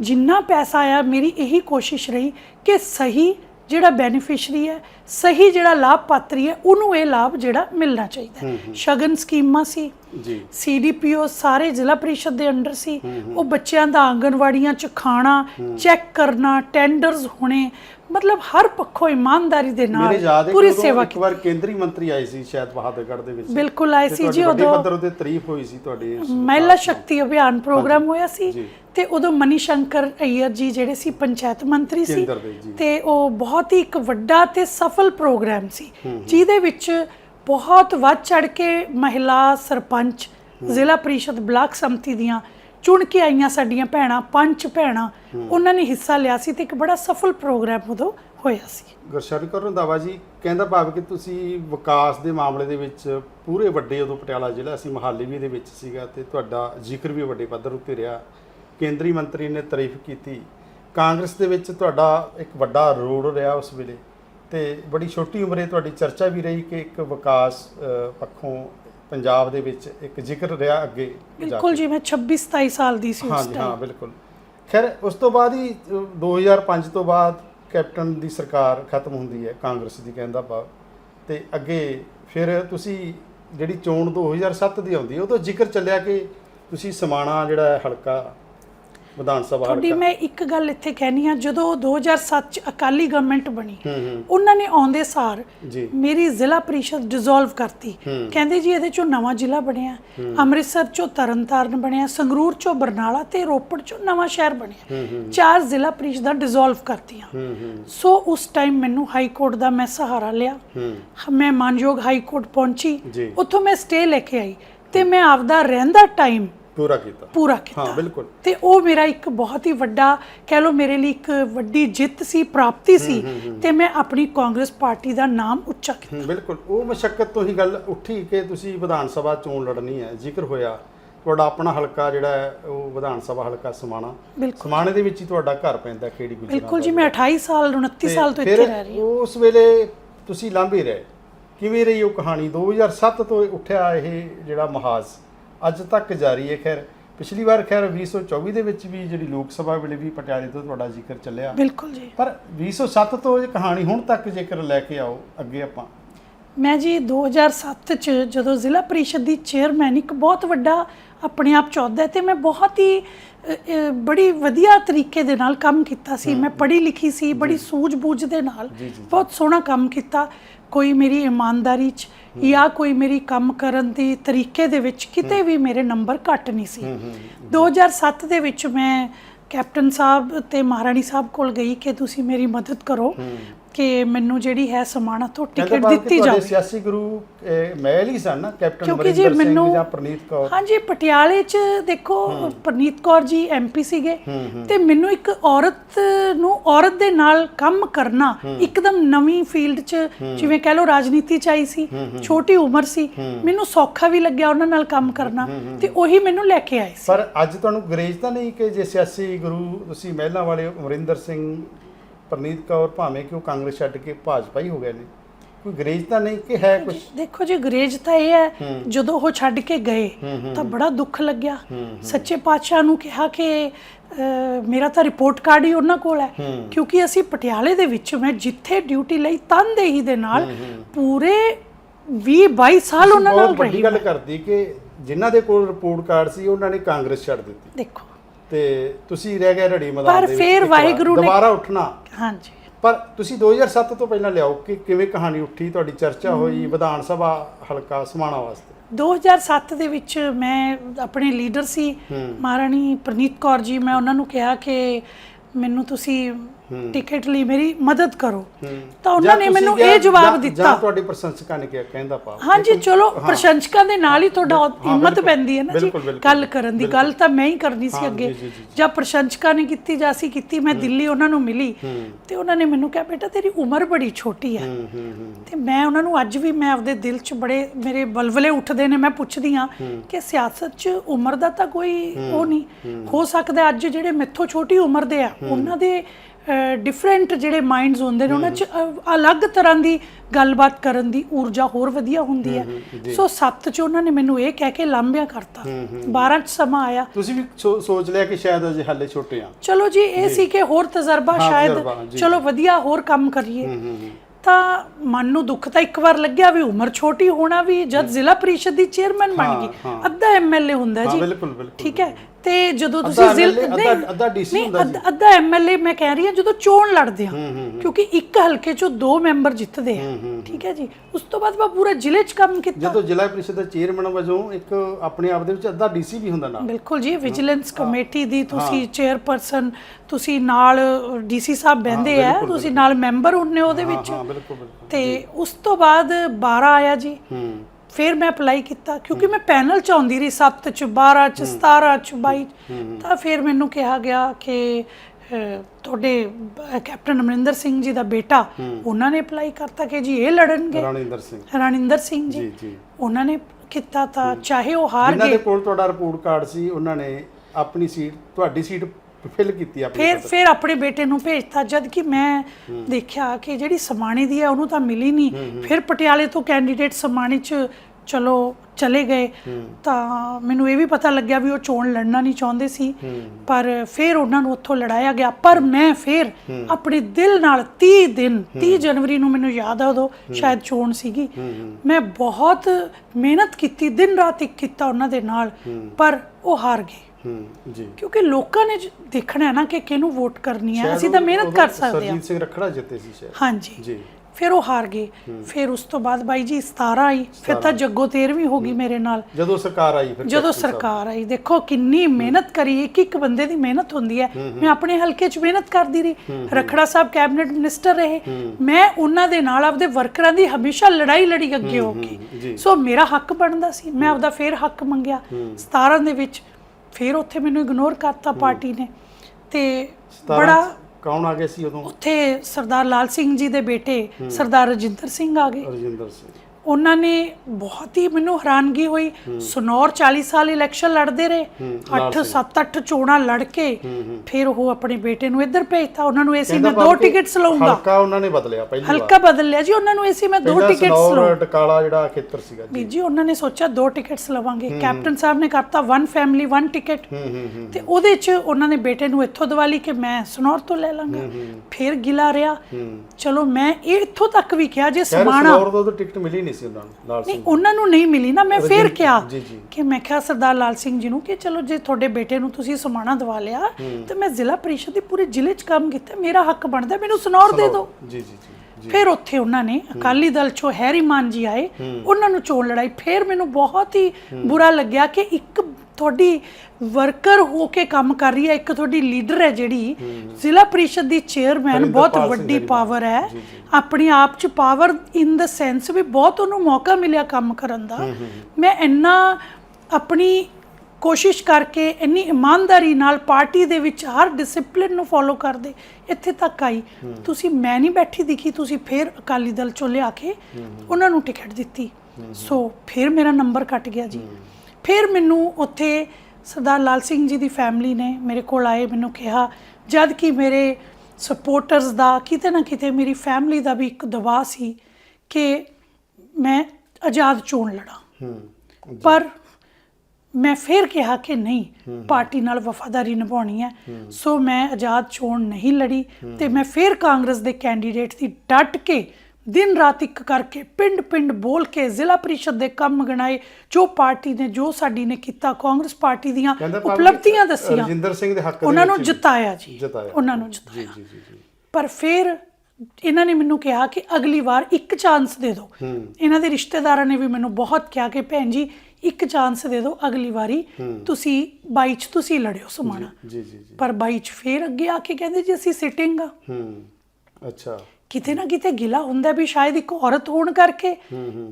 ਜਿੰਨਾ ਪੈਸਾ ਆਇਆ, ਮੇਰੀ ਇਹੀ ਕੋਸ਼ਿਸ਼ ਰਹੀ ਕਿ ਸਹੀ ਜਿਹੜਾ ਬੈਨੀਫੀਸ਼ਰੀ ਹੈ ਸਹੀ ਜਿਹੜਾ ਲਾਭਪਾਤਰੀ ਹੈ ਉਹਨੂੰ ਇਹ ਲਾਭ ਜਿਹੜਾ ਮਿਲਣਾ ਚਾਹੀਦਾ ਹੈ। ਸ਼ਗਨ ਸਕੀਮਾਂ ਸੀ ਜੀ। ਸੀਡੀਪੀਓ ਸਾਰੇ ਜ਼ਿਲ੍ਹਾ ਪ੍ਰੀਸ਼ਦ ਦੇ ਅੰਡਰ ਸੀ। ਉਹ ਬੱਚਿਆਂ ਦਾ ਆਂਗਨਵਾੜੀਆਂ ਚ ਖਾਣਾ ਚੈੱਕ ਕਰਨਾ ਟੈਂਡਰਸ ਹੋਣੇ ਮਤਲਬ ਹਰ ਪੱਖੋਂ ਇਮਾਨਦਾਰੀ ਦੇ ਮੇਰੇ ਨਾਲ ਯਾਦ ਹੈ ਪੂਰੀ ਸੇਵਾ ਇੱਕ ਵਾਰ ਕੇਂਦਰੀ ਮੰਤਰੀ ਆਏ ਸੀ ਸ਼ਾਇਦ ਬਹਾਦਰਗੜ੍ਹ ਦੇ ਵਿੱਚ। ਬਿਲਕੁਲ ਆਏ ਸੀ ਜੀ ਉਦੋਂ ਪੱਧਰ ਉਤੇ ਤਾਰੀਫ ਹੋਈ ਸੀ ਤੁਹਾਡੀ ਮਹਿਲਾ ਸ਼ਕਤੀ ਅਭਿਆਨ ਪ੍ਰੋਗਰਾਮ ਹੋਇਆ ਸੀ। ਤੇ ਉਦੋਂ ਮਨੀ ਸ਼ੰਕਰ ਅਈਅਰ ਜੀ ਜਿਹੜੇ ਸੀ ਪੰਚਾਇਤ ਮੰਤਰੀ ਸੀ। ਤੇ ਉਹ ਬਹੁਤ ਹੀ ਇੱਕ ਵੱਡਾ ਤੇ ਸਫਲ ਪ੍ਰੋਗਰਾਮ ਸੀ। ਜਿਹਦੇ ਵਿੱਚ ਬਹੁਤ ਵੱਧ ਚੜ ਕੇ ਮਹਿਲਾ ਸਰਪੰਚ ਜ਼ਿਲ੍ਹਾ ਪ੍ਰੀਸ਼ਦ ਬਲਾਕ ਸੰਮਤੀ ਦੀਆਂ ਚੁਣ ਕੇ ਆਈਆਂ ਸਾਡੀਆਂ ਭੈਣਾਂ ਪੰਜ ਭੈਣਾਂ ਉਹਨਾਂ ਨੇ ਹਿੱਸਾ ਲਿਆ ਸੀ ਤੇ ਇੱਕ ਬੜਾ ਸਫਲ ਪ੍ਰੋਗਰਾਮ ਉਦੋਂ ਹੋਇਆ ਸੀ। ਗੁਰਸ਼ਰਨ ਰੰਧਾਵਾ ਜੀ ਕਹਿੰਦਾ ਭਾਵ ਕਿ ਤੁਸੀਂ ਵਿਕਾਸ ਦੇ ਮਾਮਲੇ ਦੇ ਵਿੱਚ ਪੂਰੇ ਵੱਡੇ ਉਦੋਂ ਪਟਿਆਲਾ ਜ਼ਿਲ੍ਹਾ ਸੀ ਮਹਾਲੀ ਵੀ ਦੇ ਵਿੱਚ ਸੀਗਾ ਤੇ ਤੁਹਾਡਾ ਜ਼ਿਕਰ ਵੀ ਵੱਡੇ ਪੱਧਰ ਉੱਤੇ ਰਿਹਾ। ਕੇਂਦਰੀ ਮੰਤਰੀ ਨੇ ਤਾਰੀਫ ਕੀਤੀ। ਕਾਂਗਰਸ ਦੇ ਵਿੱਚ ਤੁਹਾਡਾ ਇੱਕ ਵੱਡਾ ਰੋਲ ਰਿਹਾ ਉਸ ਵੇਲੇ ਤੇ ਬੜੀ ਛੋਟੀ ਉਮਰੇ ਤੁਹਾਡੀ ਚਰਚਾ ਵੀ ਰਹੀ ਕਿ ਇੱਕ ਵਿਕਾਸ ਪੱਖੋਂ ਪੰਜਾਬ ਦੇ ਵਿੱਚ ਇੱਕ ਜ਼ਿਕਰ ਰਿਹਾ ਅੱਗੇ ਜਾ ਬਿਲਕੁਲ ਜੀ ਮੈਂ 26 27 ਸਾਲ ਦੀ ਸੀ ਉਸ ਹਾਂਜੀ ਹਾਂ ਟਾਈਮ ਬਿਲਕੁਲ। ਖੈਰ ਉਸ ਤੋਂ ਬਾਅਦ ਹੀ ਅ, 2005 ਤੋਂ ਬਾਅਦ ਕੈਪਟਨ ਦੀ ਸਰਕਾਰ ਖਤਮ ਹੁੰਦੀ ਹੈ ਕਾਂਗਰਸ ਦੀ ਕਹਿੰਦਾ ਭਾਵ। ਤੇ ਅੱਗੇ ਫਿਰ ਤੁਸੀਂ ਜਿਹੜੀ ਚੋਣ 2007 ਦੀ ਆਉਂਦੀ ਹੈ ਉਦੋਂ ਜ਼ਿਕਰ ਚੱਲਿਆ ਕਿ ਤੁਸੀਂ ਸਮਾਣਾ ਜਿਹੜਾ ਹੈ ਹਲਕਾ ਵਿਧਾਨ ਸਭਾ ਤੁਹਾਡੀ ਮੈਂ ਇੱਕ ਗੱਲ ਇੱਥੇ ਕਹਿਣੀ ਆ ਜਦੋਂ 2007 ਚ ਅਕਾਲੀ ਗਵਰਨਮੈਂਟ ਬਣੀ ਉਹਨਾਂ ਨੇ ਆਉਂਦੇ ਸਾਰ ਮੇਰੀ ਜ਼ਿਲ੍ਹਾ ਪ੍ਰੀਸ਼ਦ ਡਿਸੋਲਵ ਕਰਤੀ। ਕਹਿੰਦੇ ਜੀ ਇਹਦੇ ਚੋਂ ਨਵਾਂ ਜ਼ਿਲ੍ਹਾ ਬਣਿਆ ਅੰਮ੍ਰਿਤਸਰ ਚੋਂ ਤਰਨਤਾਰਨ ਬਣਿਆ ਸੰਗਰੂਰ ਚੋਂ ਬਰਨਾਲਾ ਤੇ ਰੋਪੜ ਚੋਂ ਨਵਾਂ ਸ਼ਹਿਰ ਬਣਿਆ। ਚਾਰ ਜ਼ਿਲ੍ਹਾ ਪ੍ਰੀਸ਼ਦਾਂ ਡਿਸੋਲਵ ਕਰਤੀਆਂ। ਸੋ ਉਸ ਟਾਈਮ ਮੈਨੂੰ ਹਾਈ ਕੋਰਟ ਦਾ ਮੈਂ ਸਹਾਰਾ ਲਿਆ। ਮੈਂ ਮਾਨਯੋਗ ਹਾਈ ਕੋਰਟ ਪਹੁੰਚੀ। ਉੱਥੋਂ ਮੈਂ ਸਟੇ ਲੈ ਕੇ ਆਈ ਤੇ ਮੈਂ ਆਪਦਾ ਰਹਿੰਦਾ ਟਾਈਮ ਪੂਰਾ ਕੀਤਾ। ਪੂਰਾ ਕੀਤਾ। ਹਾਂ ਬਿਲਕੁਲ। ਤੇ ਉਹ ਮੇਰਾ ਇੱਕ ਬਹੁਤ ਹੀ ਵੱਡਾ ਕਹਿ ਲਓ ਮੇਰੇ ਲਈ ਇੱਕ ਵੱਡੀ ਜਿੱਤ ਸੀ ਪ੍ਰਾਪਤੀ ਸੀ ਤੇ ਮੈਂ ਆਪਣੀ ਕਾਂਗਰਸ ਪਾਰਟੀ ਦਾ ਨਾਮ ਉੱਚਾ ਕੀਤਾ। ਬਿਲਕੁਲ। ਉਹ ਮਸ਼ੱਕਤ ਤੋਂ ਹੀ ਗੱਲ ਉੱਠੀ ਕਿ ਤੁਸੀਂ ਵਿਧਾਨ ਸਭਾ ਚੋਣ ਲੜਨੀ ਹੈ ਜ਼ਿਕਰ ਹੋਇਆ। ਤੁਹਾਡਾ ਆਪਣਾ ਹਲਕਾ ਜਿਹੜਾ ਹੈ ਉਹ ਵਿਧਾਨ ਸਭਾ ਹਲਕਾ ਸਮਾਣਾ। ਸਮਾਣੇ ਦੇ ਵਿੱਚ ਹੀ ਤੁਹਾਡਾ ਘਰ ਪੈਂਦਾ ਖੇੜੀ ਗੁਜਰਾਂ ਬਿਲਕੁਲ ਜੀ ਮੈਂ 28 ਸਾਲ 29 ਸਾਲ ਤੋਂ ਇੱਥੇ ਰਹਿ ਰਹੀ ਹਾਂ। ਉਸ ਵੇਲੇ ਤੁਸੀਂ ਲਾਂਭੇ ਰਹੇ। ਕਿਵੇਂ ਰਹੀ ਉਹ ਕਹਾਣੀ? 2007 ਤੋਂ ਉੱਠਿਆ ਇਹ ਜਿਹੜਾ ਮਹਾਜ਼। ਅੱਜ ਤੱਕ ਜਾਰੀ ਹੈ। ਖੈਰ ਪਿਛਲੀ ਵਾਰ ਖੈਰ 2024 ਦੇ ਵਿੱਚ ਵੀ ਜਿਹੜੀ ਲੋਕ ਸਭਾ ਵੇਲੇ ਵੀ ਪਟਿਆਲੇ ਤੋਂ ਤੁਹਾਡਾ ਜ਼ਿਕਰ ਚੱਲਿਆ। ਬਿਲਕੁਲ ਜੀ। ਪਰ 2007 ਤੋਂ ਇਹ ਕਹਾਣੀ ਹੁਣ ਤੱਕ ਜੇਕਰ ਲੈ ਕੇ ਆਓ ਅੱਗੇ ਆਪਾਂ। ਮੈਂ ਜੀ 2007 ਚ ਜਦੋਂ ਜ਼ਿਲ੍ਹਾ ਪ੍ਰੀਸ਼ਦ ਦੀ ਚੇਅਰਮੈਨ ਇੱਕ ਬਹੁਤ ਵੱਡਾ ਆਪਣੇ ਆਪ ਚ ਅਹੁਦਾ ਹੈ ਤੇ ਮੈਂ ਬਹੁਤ ਹੀ ਬੜੀ ਵਧੀਆ ਤਰੀਕੇ ਦੇ ਨਾਲ ਕੰਮ ਕੀਤਾ ਸੀ। ਮੈਂ ਪੜ੍ਹੀ ਲਿਖੀ ਸੀ ਬੜੀ ਸੂਝ-ਬੂਝ ਦੇ ਨਾਲ। ਬਹੁਤ ਸੋਹਣਾ ਕੰਮ ਕੀਤਾ। ਕੋਈ ਮੇਰੀ ਇਮਾਨਦਾਰੀ ਚ ਜਾਂ ਕੋਈ ਮੇਰੀ ਕੰਮ ਕਰਨ ਦੀ ਤਰੀਕੇ ਦੇ ਵਿੱਚ ਕਿਤੇ ਵੀ ਮੇਰੇ ਨੰਬਰ ਘੱਟ ਨਹੀਂ ਸੀ। 2007 ਦੇ ਵਿੱਚ ਮੈਂ ਕੈਪਟਨ ਸਾਹਿਬ ਤੇ ਮਹਾਰਾਣੀ ਸਾਹਿਬ ਕੋਲ ਗਈ ਕਿ ਤੁਸੀਂ ਮੇਰੀ ਮਦਦ ਕਰੋ। ਕਿ ਮੈਨੂੰ ਜਿਹੜੀ ਹੈ ਸਮਾਣਾ ਤੋਂ ਟਿਕਟ ਦਿੱਤੀ ਜਾਵੇ। ਸਿਆਸੀ ਗੁਰੂ ਮਹਿਲ ਹੀ ਸਨ ਨਾ ਕੈਪਟਨ ਅਮਰਿੰਦਰ ਸਿੰਘ ਜਾਂ ਪ੍ਰਨੀਤ ਕੌਰ। ਹਾਂਜੀ ਪਟਿਆਲੇ 'ਚ ਦੇਖੋ ਪ੍ਰਨੀਤ ਕੌਰ ਜੀ ਐਮਪੀ ਸੀਗੇ। ਤੇ ਮੈਨੂੰ ਇੱਕ ਔਰਤ ਨੂੰ ਔਰਤ ਦੇ ਨਾਲ ਕੰਮ ਕਰਨਾ ਇੱਕਦਮ ਨਵੀਂ ਫੀਲਡ 'ਚ ਜਿਵੇਂ ਕਹਿ ਲਓ ਰਾਜਨੀਤੀ 'ਚ ਆਈ ਸੀ ਛੋਟੀ ਉਮਰ ਸੀ ਮੈਨੂੰ ਸੌਖਾ ਵੀ ਲੱਗਿਆ ਉਹਨਾਂ ਨਾਲ ਕੰਮ ਕਰਨਾ ਤੇ ਉਹੀ ਮੈਨੂੰ ਲੈ ਕੇ ਆਏ ਸੀ। ਪਰ ਅੱਜ ਤੁਹਾਨੂੰ ਗਰੇਜ ਤਾਂ ਨਹੀਂ ਕਿ ਜੇ ਸਿਆਸੀ ਗੁਰੂ ਤੁਸੀਂ ਮਹਿਲਾਂ ਵਾਲੇ ਅਮਰਿੰਦਰ ਸਿੰਘ ਪ੍ਰਨੀਤ ਕੌਰ ਭਾਵੇਂ ਕਿ ਉਹ ਕਾਂਗਰਸ ਛੱਡ ਕੇ ਭਾਜਪਾ ਹੀ ਹੋ ਗਏ ਨੇ ਕੋਈ ਗਰੇਜ ਤਾਂ ਨਹੀਂ ਕਿ ਹੈ ਕੁਝ ਦੇਖੋ ਜੀ ਗਰੇਜ ਤਾਂ ਇਹ ਹੈ ਜਦੋਂ ਉਹ ਛੱਡ ਕੇ ਗਏ ਤਾਂ ਬੜਾ ਦੁੱਖ ਲੱਗਿਆ। ਸੱਚੇ ਪਾਤਸ਼ਾਹ ਨੂੰ ਕਿਹਾ ਕਿ ਮੇਰਾ ਤਾਂ ਰਿਪੋਰਟ ਕਾਰਡ ਹੀ ਉਹਨਾਂ ਕੋਲ ਹੈ। ਕਿਉਂਕਿ ਅਸੀਂ ਪਟਿਆਲੇ ਦੇ ਵਿੱਚ ਮੈਂ ਜਿੱਥੇ ਡਿਊਟੀ ਲਈ ਤਨਦੇਹੀ ਦੇ ਨਾਲ ਪੂਰੇ 20 22 ਸਾਲ ਉਹਨਾਂ ਨਾਲ ਬਹੁਤ ਵੱਡੀ ਰਹੀ ਗੱਲ ਕਰਦੀ ਕਿ ਜਿਨ੍ਹਾਂ ਦੇ ਕੋਲ ਰਿਪੋਰਟ ਕਾਰਡ ਸੀ ਉਹਨਾਂ ਨੇ ਕਾਂਗਰਸ ਛੱਡ ਦਿੱਤੀ। ਦੇਖੋ ਤੇ ਤੁਸੀਂ ਰਹਿ ਗਏ ਰੜੀ ਮੈਦਾਨ ਪਰ ਦੇ ਵਿੱਚ ਫਿਰ ਇੱਕ ਵਾਰ। ਵਾਹਿਗੁਰੂ ਨੇ- ਦੁਬਾਰਾ ਉੱਠਣਾ। ਹਾਂਜੀ। ਪਰ ਤੁਸੀਂ 2007 ਤੋਂ ਪਹਿਲਾਂ ਲਿਆਓ ਕਿ ਕਿਵੇਂ ਕਹਾਣੀ ਉੱਠੀ ਤੁਹਾਡੀ ਚਰਚਾ ਹੋਈ ਵਿਧਾਨ ਸਭਾ ਹਲਕਾ ਸਮਾਣਾ ਵਾਸਤੇ। 2007 ਦੇ ਵਿੱਚ ਮੈਂ ਆਪਣੇ ਲੀਡਰ ਸੀ ਮਹਾਰਾਣੀ ਪ੍ਰਨੀਤ ਕੌਰ ਜੀ ਮੈਂ ਉਹਨਾਂ ਨੂੰ ਕਿਹਾ ਕਿ ਮੈਨੂੰ ਤੁਸੀਂ ਟਿਕਟ ਲਈ ਮੇਰੀ ਮਦਦ ਕਰੋ। ਤਾਂ ਉਹਨਾਂ ਨੇ ਮੈਨੂੰ ਇਹ ਜਵਾਬ ਦਿੱਤਾ। ਜਾਂ ਤੁਹਾਡੀ ਪ੍ਰਸ਼ੰਸਕਾਂ ਨੇ ਕਿਹਾ ਕਹਿੰਦਾ ਪਾ। ਹਾਂਜੀ ਚਲੋ ਪ੍ਰਸ਼ੰਸਕਾਂ ਦੇ ਨਾਲ ਹੀ ਤੁਹਾਡਾ ਹਿੰਮਤ ਪੈਂਦੀ ਹੈ ਨਾ ਜੀ। ਗੱਲ ਕਰਨ ਦੀ। ਗੱਲ ਤਾਂ ਮੈਂ ਹੀ ਕਰਨੀ ਸੀ ਅੱਗੇ। ਜੀ, ਪ੍ਰਸ਼ੰਸਕਾਂ ਨੇ ਕੀਤੀ ਜਾਂ ਅਸੀਂ ਕੀਤੀ ਮੈਂ ਦਿੱਲੀ ਉਹਨਾਂ ਨੂੰ ਮਿਲੀ ਤੇ ਉਹਨਾਂ ਨੇ ਮੈਨੂੰ ਕਿਹਾ ਬੇਟਾ ਤੇਰੀ ਉਮਰ ਬੜੀ ਛੋਟੀ ਹੈ। ਤੇ ਮੈਂ ਉਹਨਾਂ ਨੂੰ ਅੱਜ ਵੀ ਮੈਂ ਆਪਦੇ ਦਿਲ 'ਚ ਬੜੇ ਮੇਰੇ ਬਲਵਲੇ ਉੱਠਦੇ ਨੇ ਮੈਂ ਪੁੱਛਦੀ ਹਾਂ ਕਿ ਸਿਆਸਤ 'ਚ ਉਮਰ ਦਾ ਤਾਂ ਕੋਈ ਉਹ ਨਹੀਂ। ਹੋ। ਸਕਦਾ ਅੱਜ ਜਿਹੜੇ ਮੈਥੋਂ ਛੋਟੀ ਉਮਰ ਦੇ ਆ ਉਹਨਾਂ ਦੇ ਡਿਫਰੈਂਟ ਜਿਹੜੇ ਮਾਈਂਡਸ ਹੁੰਦੇ ਨੇ ਉਹਨਾਂ 'ਚ ਅਲੱਗ ਤਰ੍ਹਾਂ ਦੀ ਗੱਲਬਾਤ ਕਰਨ ਦੀ ਊਰਜਾ ਹੋਰ ਵਧੀਆ ਹੁੰਦੀ ਹੈ। ਸੋ ਸੱਤ 'ਚ ਉਹਨਾਂ ਨੇ ਮੈਨੂੰ ਇਹ ਕਹਿ ਕੇ ਲਾਂਭਿਆ ਕਰਤਾ। 12 'ਚ ਸਮਾਂ ਆਇਆ। ਤੁਸੀਂ ਵੀ ਸੋਚ ਲਿਆ ਕਿ ਸ਼ਾਇਦ ਅਜੇ ਹਾਲੇ ਛੋਟੇ ਆ ਚਲੋ ਜੀ ਇਹ ਸੀ ਕਿ ਹੋਰ ਤਜਰਬਾ ਸ਼ਾਇਦ ਚਲੋ ਵਧੀਆ ਹੋਰ ਕੰਮ ਕਰੀਏ। ਤਾਂ ਮਨ ਨੂੰ ਦੁੱਖ ਤਾਂ ਇੱਕ ਵਾਰ ਲੱਗਿਆ ਵੀ ਉਮਰ ਛੋਟੀ ਹੋਣਾ ਵੀ ਜਦ ਜ਼ਿਲ੍ਹਾ ਪਰਿਸ਼ਦ ਦੀ ਚੇਅਰਮੈਨ ਬਣ ਗਈ। ਅੱਧਾ ਐਮਐਲਏ ਹੁੰਦਾ ਜੀ। ਬਿਲਕੁਲ ਬਿਲਕੁਲ। ਠੀਕ ਹੈ। ਤੇ ਜਦੋਂ ਅੱਧਾ ਤੁਸੀਂ ਜ਼ਿਲ੍ਹਾ MLA, ਅੱਧਾ- ਅੱਧਾ DC ਨਹੀਂ, ਹੁੰਦਾ ਜੀ। ਅੱਧਾ- ਅੱਧਾ ਐਮਐਲਏ ਮੈਂ ਕਹਿ ਰਹੀ ਹਾਂ ਜਦੋਂ ਚੋਣ ਲੜਦੇ ਆ ਕਿਉਂਕਿ ਇੱਕ ਹਲਕੇ ਚੋਂ ਦੋ ਮੈਂਬਰ ਜਿੱਤਦੇ ਆ ਠੀਕ ਹੈ ਜੀ। ਉਸ ਤੋਂ ਬਾਅਦ ਮੈਂ ਪੂਰੇ ਜ਼ਿਲ੍ਹੇ 'ਚ ਕੰਮ ਕੀਤਾ। ਜਦੋਂ ਜ਼ਿਲ੍ਹਾ ਪ੍ਰੀਸ਼ਦ ਦਾ ਚੇਅਰਮੈਨ ਵਜੋਂ ਇੱਕ ਆਪਣੇ ਆਪ ਦੇ ਵਿੱਚ ਅੱਧਾ ਡੀਸੀ ਵੀ ਹੁੰਦਾ ਨਾਲ। ਬਿਲਕੁਲ ਜੀ ਵਿਜੀਲੈਂਸ ਕਮੇਟੀ ਦੀ ਤੁਸੀਂ ਚੇਅਰਪਰਸਨ ਤੁਸੀਂ ਨਾਲ ਡੀਸੀ ਸਾਹਿਬ ਬਹਿੰਦੇ ਆ ਬਿਲਕੁਲ, ਤੁਸੀਂ ਨਾਲ ਮੈਂਬਰ ਹੁੰਨੇ ਉਹਦੇ ਵਿੱਚ। ਹਾਂ ਬਿਲਕੁਲ ਬਿਲਕੁਲ। ਤੇ ਉਸ ਤੋਂ ਬਾਅਦ 12 ਆਇਆ ਜੀ। ਹੂੰ। ਫਿਰ ਮੈਂ ਅਪਲਾਈ ਕੀਤਾ ਕਿਉਂਕਿ ਮੈਂ ਪੈਨਲ ਚ ਆਉਂਦੀ ਰਹੀ 7 ਚ 12 ਚ 17 ਚ 22 ਤਾਂ ਫਿਰ ਮੈਨੂੰ ਕਿਹਾ ਗਿਆ ਕਿ ਤੁਹਾਡੇ ਕੈਪਟਨ ਅਮਰਿੰਦਰ ਸਿੰਘ ਜੀ ਦਾ ਬੇਟਾ ਉਹਨਾਂ ਨੇ ਅਪਲਾਈ ਕਰਤਾ ਕਿ ਜੀ ਇਹ ਲੜਨਗੇ। ਰਾਣਿੰਦਰ ਸਿੰਘ। ਰਣਿੰਦਰ ਸਿੰਘ ਜੀ। ਉਹਨਾਂ ਨੇ ਕੀਤਾ ਤਾਂ ਚਾਹੇ ਉਹ ਹਾਰ ਜਿਨ੍ਹਾਂ ਗਏ। ਦੇ ਕੋਲ ਤੁਹਾਡਾ ਰਿਪੋਰਟ ਕਾਰਡ ਸੀ ਉਹਨਾਂ ਨੇ ਆਪਣੀ ਸੀਟ ਤੁਹਾਡੀ ਸੀਟ ਫਿਲ ਕੀਤੀ ਆਪਣੀ ਫਿਰ ਫਿਰ ਆਪਣੇ ਬੇਟੇ ਨੂੰ ਭੇਜਤਾ ਜਦ ਕਿ ਮੈਂ ਦੇਖਿਆ ਕਿ ਜਿਹੜੀ ਸਮਾਣੇ ਦੀ ਹੈ ਉਹਨੂੰ ਤਾਂ ਮਿਲੀ ਨਹੀਂ ਫਿਰ ਪਟਿਆਲੇ ਤੋਂ ਕੈਂਡੀਡੇਟ ਸਮਾਣੇ ਚ ਚਲੋ ਚਲੇ ਗਏ ਤਾਂ ਮੈਨੂੰ ਇਹ ਵੀ ਪਤਾ ਲੱਗਿਆ ਵੀ ਉਹ ਚੋਣ ਲੜਨਾ ਨਹੀਂ ਚਾਹੁੰਦੇ ਸੀ। ਪਰ ਫਿਰ ਉਹਨਾਂ ਨੂੰ ਉੱਥੋਂ ਲੜਾਇਆ ਗਿਆ। ਪਰ ਮੈਂ ਫਿਰ ਆਪਣੇ ਦਿਲ ਨਾਲ 30 ਦਿਨ 30 ਜਨਵਰੀ ਨੂੰ ਮੈਨੂੰ ਯਾਦ ਆ ਉਦੋਂ ਸ਼ਾਇਦ ਚੋਣ ਸੀਗੀ। ਮੈਂ ਬਹੁਤ ਮਿਹਨਤ ਕੀਤੀ ਦਿਨ ਰਾਤ ਇੱਕ ਕੀਤਾ ਉਹਨਾਂ ਦੇ ਨਾਲ। ਪਰ ਉਹ ਹਾਰ ਗਏ। ਜੀ। ਕਿਉਂਕਿ ਲੋਕਾਂ ਨੇ ਦੇਖਣਾ ਹੈ ਨਾ ਕਿ ਕਿਹਨੂੰ ਵੋਟ ਕਰਨੀ ਹੈ। ਅਸੀਂ ਤਾਂ ਮਿਹਨਤ ਕਰ ਸਕਦੇ ਹਾਂ। ਸਰਜੀਤ ਸਿੰਘ ਰੱਖੜਾ ਜਿੱਤੇ ਸੀ ਸ਼ਾਇਦ। ਹਾਂਜੀ। ਜੀ। ਫਿਰ ਉਹ ਹਾਰ ਗਏ। ਫਿਰ ਉਸ ਤੋਂ ਬਾਅਦ ਬਾਈ ਜੀ 17 ਆਈ ਫਿਰ ਤਾਂ ਜੱਗੋ 13ਵੀਂ ਹੋ ਗਈ ਮੇਰੇ ਨਾਲ। ਜਦੋਂ ਸਰਕਾਰ ਆਈ ਫਿਰ ਜਦੋਂ। ਸਰਕਾਰ ਆਈ ਦੇਖੋ ਕਿੰਨੀ ਮਿਹਨਤ ਕਰੀ ਇੱਕ ਇੱਕ ਬੰਦੇ ਦੀ ਮਿਹਨਤ ਹੁੰਦੀ ਹੈ। ਮੈਂ ਆਪਣੇ ਹਲਕੇ 'ਚ ਮਿਹਨਤ ਕਰਦੀ ਰਹੀ। ਰਖੜਾ ਸਾਹਿਬ ਕੈਬਨਿਟ ਮਿਨਿਸਟਰ ਰਹੇ। ਮੈਂ ਉਹਨਾਂ ਦੇ ਨਾਲ ਆਪਦੇ ਵਰਕਰਾਂ ਦੀ ਹਮੇਸ਼ਾ ਲੜਾਈ ਲੜੀ ਅੱਗੇ ਹੋ। ਕੇ। ਸੋ ਮੇਰਾ ਹੱਕ ਬਣਦਾ ਸੀ। ਮੈਂ ਆਪਦਾ ਫੇਰ ਹੱਕ ਮੰਗਿਆ। 17 ਦੇ ਵਿੱਚ ਫਿਰ ਉੱਥੇ ਮੈਨੂੰ ਇਗਨੋਰ ਕਰਤਾ ਪਾਰਟੀ ਨੇ। ਤੇ 17 ਬੜਾ ਕੌਣ ਆ ਗਏ ਸੀ ਉਦੋਂ? ਉੱਥੇ ਸਰਦਾਰ ਲਾਲ ਸਿੰਘ ਜੀ ਦੇ ਬੇਟੇ ਸਰਦਾਰ ਰਜਿੰਦਰ ਸਿੰਘ ਆ ਗਏ। ਰਜਿੰਦਰ ਸਿੰਘ। ਉਹਨਾਂ ਨੇ ਬਹੁਤ ਹੀ ਮੈਨੂੰ ਹੈਰਾਨਗੀ ਹੋਈ। ਸਨੌਰ 40 ਸਾਲ ਇਲੈਕਸ਼ਨ ਲੜਦੇ ਰਹੇ। 8 7 8 ਚੋਣਾਂ ਲੜ ਕੇ ਫਿਰ ਉਹ ਆਪਣੇ ਬੇਟੇ ਨੂੰ ਇੱਧਰ ਭੇਜਤਾ। ਉਹਨਾਂ ਨੂੰ ਐਸੀ ਮੈਂ ਦੋ ਟਿਕਟਸ ਲਵਾਂਗਾ ਹਲਕਾ ਉਹਨਾਂ ਨੇ ਬਦਲਿਆ ਪਹਿਲੀ ਵਾਰ। ਹਲਕਾ ਬਦਲ ਲਿਆ ਜੀ ਉਹਨਾਂ ਨੂੰ ਐਸੀ ਮੈਂ ਦੋ ਟਿਕਟਸ ਸਨੌਰ ਲਵਾਂ ਟਕਾਲਾ ਜਿਹੜਾ ਖੇਤਰ ਸੀਗਾ ਜੀ। ਜੀ ਉਹਨਾਂ ਨੇ ਸੋਚਿਆ ਦੋ ਟਿਕਟਸ ਲਵਾਂਗੇ। ਕੈਪਟਨ ਸਾਹਿਬ ਨੇ ਕਰਤਾ ਵਨ ਫੈਮਿਲੀ ਵਨ ਟਿਕਟ ਤੇ ਉਹਦੇ 'ਚ ਉਹਨਾਂ ਨੇ ਬੇਟੇ ਨੂੰ ਇੱਥੋਂ ਦਵਾ ਲਈ ਕਿ ਮੈਂ ਸਨੌਰ ਤੋਂ ਲੈ ਲਾਂਗਾ। ਫਿਰ ਗਿਲਾ ਰਿਹਾ। ਚਲੋ ਮੈਂ ਇਹ ਇੱਥੋਂ ਤੱਕ ਵੀ ਕਿਹਾ ਜੇ ਸਮਾਣਾ ਸਨੌਰ ਤਾਂ ਟਿਕਟ ਮਿਲੀ ਨਹੀਂ ਸੀ ਉਹਨਾਂ ਨੂੰ ਲਾਲ ਸਿੰਘ ਨਹੀਂ ਉਹਨਾਂ ਨੂੰ ਨਹੀਂ ਮਿਲੀ ਨਾ ਮੈਂ ਫੇਰ ਕਿਹਾ ਜੀ, ਜੀ। ਕਿ ਮੈਂ ਕਿਹਾ ਸਰਦਾਰ ਲਾਲ ਸਿੰਘ ਜੀ ਨੂੰ ਕਿ ਚਲੋ ਜੇ ਤੁਹਾਡੇ ਬੇਟੇ ਨੂੰ ਤੁਸੀਂ ਸਮਾਣਾ ਦਵਾ ਲਿਆ ਤੇ ਮੈਂ ਜ਼ਿਲ੍ਹਾ ਪਰਿਸ਼ਦ ਦੇ ਪੂਰੇ ਜ਼ਿਲ੍ਹੇ 'ਚ ਕੰਮ ਕੀਤਾ ਮੇਰਾ ਹੱਕ ਬਣਦਾ ਮੈਨੂੰ ਸਨੌਰ ਦੇ ਦਿਓ। ਜੀ ਜੀ ਜੀ ਫਿਰ ਉੱਥੇ ਉਹਨਾਂ ਨੇ ਅਕਾਲੀ ਦਲ ਚੋਂ ਹੈਰੀ ਮਾਨ ਜੀ ਆਏ ਉਹਨਾਂ ਨੂੰ ਚੋਣ ਲੜਾਈ ਫਿਰ ਮੈਨੂੰ ਬਹੁਤ ਹੀ। ਬੁਰਾ ਲੱਗਿਆ ਕਿ ਇੱਕ ਤੁਹਾਡੀ ਵਰਕਰ ਹੋ ਕੇ ਕੰਮ ਕਰ ਰਹੀ ਹੈ ਇੱਕ ਤੁਹਾਡੀ ਲੀਡਰ ਹੈ ਜਿਹੜੀ ਜ਼ਿਲ੍ਹਾ ਪਰਿਸ਼ਦ ਦੀ ਚੇਅਰਮੈਨ ਬਹੁਤ ਵੱਡੀ। ਪਾਵਰ ਹੈ। ਆਪਣੀ ਆਪ ਚ ਪਾਵਰ ਇਨ ਦਾ ਸੈਂਸ ਵੀ ਬਹੁਤ ਉਹਨੂੰ ਮੌਕਾ ਮਿਲਿਆ ਕੰਮ ਕਰਨ ਦਾ। ਮੈਂ ਇੰਨਾ ਆਪਣੀ ਕੋਸ਼ਿਸ਼ ਕਰਕੇ ਇੰਨੀ ਇਮਾਨਦਾਰੀ ਨਾਲ ਪਾਰਟੀ ਦੇ ਵਿੱਚ ਹਰ ਡਿਸਪਲਿਨ ਨੂੰ ਫੋਲੋ ਕਰਦੇ ਇੱਥੇ ਤੱਕ ਆਈ। ਤੁਸੀਂ ਮੈਂ ਨਹੀਂ ਬੈਠੀ ਦਿਖੀ ਤੁਸੀਂ ਫਿਰ ਅਕਾਲੀ ਦਲ ਚੋਂ ਲਿਆ ਕੇ ਉਹਨਾਂ ਨੂੰ ਟਿਕਟ ਦਿੱਤੀ। ਸੋ ਫਿਰ ਮੇਰਾ ਨੰਬਰ ਕੱਟ ਗਿਆ ਜੀ। ਫਿਰ ਮੈਨੂੰ ਉੱਥੇ ਸਰਦਾਰ ਲਾਲ ਸਿੰਘ ਜੀ ਦੀ ਫੈਮਿਲੀ ਨੇ ਮੇਰੇ ਕੋਲ ਆਏ ਮੈਨੂੰ ਕਿਹਾ ਜਦ ਕਿ ਮੇਰੇ ਸਪੋਰਟਰਸ ਦਾ ਕਿਤੇ ਨਾ ਕਿਤੇ ਮੇਰੀ ਫੈਮਿਲੀ ਦਾ ਵੀ ਇੱਕ ਦਬਾਅ ਸੀ ਕਿ ਮੈਂ ਆਜ਼ਾਦ ਚੋਣ ਲੜਾਂ। ਹੂੰ ਪਰ ਮੈਂ ਫਿਰ ਕਿਹਾ ਕਿ ਨਹੀਂ ਪਾਰਟੀ ਨਾਲ ਵਫਾਦਾਰੀ ਨਿਭਾਉਣੀ ਹੈ। ਸੋ ਮੈਂ ਆਜ਼ਾਦ ਚੋਣ ਨਹੀਂ ਲੜੀ ਤੇ ਮੈਂ ਫਿਰ ਕਾਂਗਰਸ ਦੇ ਕੈਂਡੀਡੇਟ ਦੀ ਡਟ ਕੇ ਦਿਨ ਰਾਤ ਇੱਕ ਕਰਕੇ ਪਿੰਡ ਪਿੰਡ ਬੋਲ ਕੇ ਜ਼ਿਲ੍ਹਾ ਪਰਿਸ਼ਦ ਦੇ ਕੰਮ ਗਣਾਏ ਜੋ ਪਾਰਟੀ ਨੇ ਜੋ ਸਾਡੀ ਨੇ ਕੀਤਾ ਕਾਂਗਰਸ ਪਾਰਟੀ ਦੀਆਂ ਉਪਲਬਧੀਆਂ ਦੱਸੀਆਂ। ਰਜਿੰਦਰ ਸਿੰਘ ਦੇ ਹੱਕ ਦੇ ਉਹਨਾਂ ਨੂੰ ਜਿਤਾਇਆ ਜੀ। ਉਹਨਾਂ ਨੂੰ ਜਿਤਾਇਆ। ਜੀ ਜੀ ਜੀ ਪਰ ਫਿਰ ਇਹਨਾਂ ਨੇ ਮੈਨੂੰ ਕਿਹਾ ਕਿ ਅਗਲੀ ਵਾਰ ਇੱਕ ਚਾਂਸ ਦੇ ਦਿਓ। ਇਹਨਾਂ ਦੇ ਰਿਸ਼ਤੇਦਾਰਾਂ ਨੇ ਵੀ ਮੈਨੂੰ ਬਹੁਤ ਕਿਹਾ ਕਿ ਭੈਣ ਜੀ ਇੱਕ ਚਾਂਸ ਦੇ ਦਿਓ ਅਗਲੀ ਵਾਰੀ। ਤੁਸੀਂ 22 ਚ ਤੁਸੀਂ ਲੜਿਓ ਸਮਾਣਾ। ਜੀ ਜੀ ਜੀ। ਪਰ 22 ਚ ਫੇਰ ਅੱਗੇ ਆ ਕੇ ਕਹਿੰਦੇ ਜੀ ਅਸੀਂ ਸਿਟਿੰਗ ਆ। ਹੂੰ। ਅੱਛਾ। ਕਿਤੇ ਨਾ ਕਿਤੇ ਗਿਲਾ ਹੁੰਦਾ ਵੀ ਸ਼ਾਇਦ ਇੱਕ ਔਰਤ ਹੋਣ ਕਰਕੇ।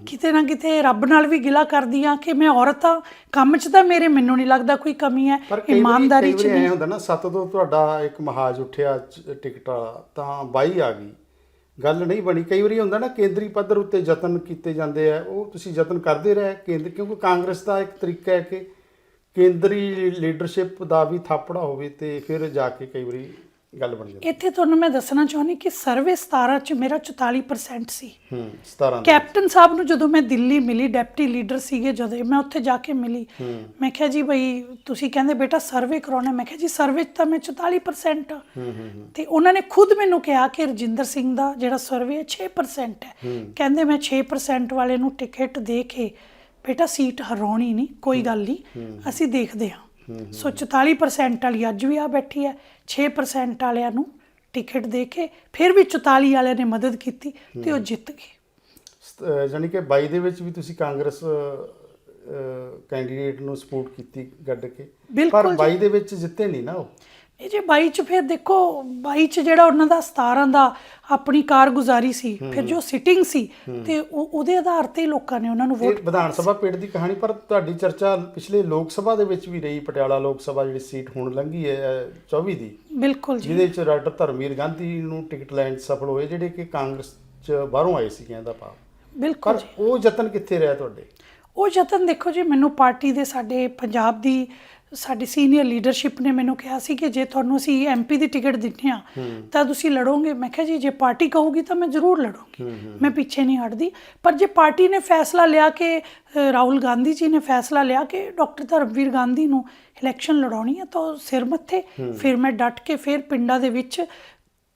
ਕਿਤੇ ਨਾ ਕਿਤੇ ਰੱਬ ਨਾਲ ਵੀ ਗਿਲਾ ਕਰਦੀ ਆ ਕਿ ਮੈਂ ਔਰਤ ਆ ਕੰਮ 'ਚ ਤਾਂ ਮੇਰੇ ਮੈਨੂੰ ਨਹੀਂ ਲੱਗਦਾ ਕੋਈ ਕਮੀ ਹੈ। ਇਮਾਨਦਾਰੀ 'ਚ ਨਹੀਂ ਹੁੰਦਾ ਨਾ ਸੱਤ ਤੋਂ ਤੁਹਾਡਾ ਇੱਕ ਮਹਾਜ ਉੱਠਿਆ ਟਿਕਟ ਵਾਲਾ ਤਾਂ 22 ਆ ਗਈ। ਗੱਲ ਨਹੀਂ ਬਣੀ। ਕਈ ਵਾਰੀ ਹੁੰਦਾ ਨਾ ਕੇਂਦਰੀ ਪੱਧਰ ਉੱਤੇ ਯਤਨ ਕੀਤੇ ਜਾਂਦੇ ਆ ਉਹ ਤੁਸੀਂ ਯਤਨ ਕਰਦੇ ਰਹੇ। ਕੇਂਦਰ ਕਿਉਂਕਿ ਕਾਂਗਰਸ ਦਾ ਇੱਕ ਤਰੀਕਾ ਹੈ ਕਿ ਕੇਂਦਰੀ ਲੀਡਰਸ਼ਿਪ ਦਾ ਵੀ ਥਾਪੜਾ ਹੋਵੇ ਤੇ ਫਿਰ ਜਾ ਕੇ ਕਈ ਵਾਰੀ ਗੱਲ ਬਣ ਜਾਂਦੀ। ਇੱਥੇ ਤੁਹਾਨੂੰ ਮੈਂ ਦੱਸਣਾ ਚਾਹੁੰਦੀ ਕਿ ਸਰਵੇ 17 ਚ ਮੇਰਾ 44% ਸੀ। ਹੂੰ 17 ਦੇ ਕੈਪਟਨ ਸਾਹਿਬ ਨੂੰ ਜਦੋਂ ਮੈਂ ਦਿੱਲੀ ਮਿਲੀ ਡਿਪਟੀ ਲੀਡਰ ਸੀਗੇ ਜਦੋਂ ਮੈਂ ਉੱਥੇ ਜਾ ਕੇ ਮਿਲੀ। ਮੈਂ ਕਿਹਾ ਜੀ ਬਈ ਤੁਸੀਂ ਕਹਿੰਦੇ ਬੇਟਾ ਸਰਵੇ ਕਰਾਉਣਾ ਮੈਂ ਕਿਹਾ ਜੀ ਸਰਵੇ 'ਚ ਤਾਂ ਮੈਂ 44% ਆ ਤੇ ਉਹਨਾਂ ਨੇ ਖੁਦ ਮੈਨੂੰ ਕਿਹਾ ਕਿ ਰਜਿੰਦਰ ਸਿੰਘ ਦਾ ਜਿਹੜਾ ਸਰਵੇ ਹੈ 6% ਹੈ। ਕਹਿੰਦੇ ਮੈਂ 6% ਵਾਲੇ ਨੂੰ ਟਿਕਟ ਦੇ ਕੇ ਬੇਟਾ ਸੀਟ ਹਰਾਉਣੀ ਨਹੀਂ ਕੋਈ ਗੱਲ ਨਹੀਂ ਅਸੀਂ ਦੇਖਦੇ ਹਾਂ। ਸੋ 44% ਵਾਲੀ ਅੱਜ ਵੀ ਆ ਬੈਠੀ ਹੈ 6% ਵਾਲਿਆਂ ਨੂੰ ਟਿਕਟ ਦੇ ਕੇ ਫਿਰ ਵੀ 44 ਵਾਲਿਆਂ ਨੇ ਮਦਦ ਕੀਤੀ ਤੇ ਉਹ ਜਿੱਤ ਗਏ। ਜਾਣੀ ਕਿ 22 ਦੇ ਵਿੱਚ ਵੀ ਤੁਸੀਂ ਕਾਂਗਰਸ ਕੈਂਡੀਡੇਟ ਨੂੰ ਸਪੋਰਟ ਕੀਤੀ ਗੱਡ ਕੇ। ਪਰ ਬਿਲਕੁਲ ਜੀ। 22 ਦੇ ਵਿੱਚ ਜਿੱਤੇ ਨਹੀਂ ਨਾ ਉਹ। ਇਹ ਜੇ 22 ਚ ਫਿਰ ਦੇਖੋ 22 ਚ ਜਿਹੜਾ ਉਹਨਾਂ ਦਾ 17 ਦਾ ਆਪਣੀ ਕਾਰਗੁਜ਼ਾਰੀ ਸੀ ਫਿਰ ਜੋ ਸਿਟਿੰਗ ਸੀ ਤੇ ਉਹ ਉਹਦੇ ਆਧਾਰ ਤੇ ਲੋਕਾਂ ਨੇ ਉਹਨਾਂ ਨੂੰ ਵੋਟ ਵਿਧਾਨ ਸਭਾ ਪਿੰਡ ਦੀ ਕਹਾਣੀ ਪਰ ਤੁਹਾਡੀ ਚਰਚਾ ਪਿਛਲੇ ਲੋਕ ਸਭਾ ਦੇ ਵਿੱਚ ਵੀ ਰਹੀ ਪਟਿਆਲਾ ਲੋਕ ਸਭਾ ਜਿਹੜੀ ਸੀਟ ਹੁਣ ਲੰਘੀ ਹੈ ਅਹ, 24 ਦੀ। ਬਿਲਕੁਲ ਜੀ। ਜਿਹਦੇ ਵਿੱਚ ਡਾਕਟਰ ਧਰਮਵੀਰ ਗਾਂਧੀ ਨੂੰ ਟਿਕਟ ਲੈਣ 'ਚ ਸਫਲ ਹੋਏ ਜਿਹੜੇ ਕਿ ਕਾਂਗਰਸ 'ਚ ਬਾਹਰੋਂ ਆਏ ਸੀ ਕਹਿੰਦਾ ਭਾਵ। ਬਿਲਕੁਲ ਉਹ ਯਤਨ ਕਿੱਥੇ ਰਿਹਾ ਤੁਹਾਡੇ? ਉਹ ਯਤਨ ਦੇਖੋ ਜੀ ਮੈਨੂੰ ਪਾਰਟੀ ਦੇ ਸਾਡੇ ਪੰਜਾਬ ਦੀ ਸਾਡੀ ਸੀਨੀਅਰ ਲੀਡਰਸ਼ਿਪ ਨੇ ਮੈਨੂੰ ਕਿਹਾ ਸੀ ਕਿ ਜੇ ਤੁਹਾਨੂੰ ਅਸੀਂ ਐਮਪੀ ਦੀ ਟਿਕਟ ਦਿੰਨੇ ਆ ਤਾਂ ਤੁਸੀਂ ਲੜੋਗੇ। ਮੈਂ ਕਿਹਾ ਜੀ ਜੇ ਪਾਰਟੀ ਕਹੂਗੀ ਤਾਂ ਮੈਂ ਜ਼ਰੂਰ ਲੜੂੰਗੀ। ਮੈਂ ਪਿੱਛੇ ਨਹੀਂ ਹਟਦੀ। ਪਰ ਜੇ ਪਾਰਟੀ ਨੇ ਫੈਸਲਾ ਲਿਆ ਕਿ ਰਾਹੁਲ ਗਾਂਧੀ ਜੀ ਨੇ ਫੈਸਲਾ ਲਿਆ ਕਿ ਡਾਕਟਰ ਧਰਮਵੀਰ ਗਾਂਧੀ ਨੂੰ ਇਲੈਕਸ਼ਨ ਲੜਾਉਣੀ ਹੈ ਤਾਂ ਉਹ ਸਿਰ ਮੱਥੇ। ਫਿਰ ਮੈਂ ਡਟ ਕੇ ਫਿਰ ਪਿੰਡਾਂ ਦੇ ਵਿੱਚ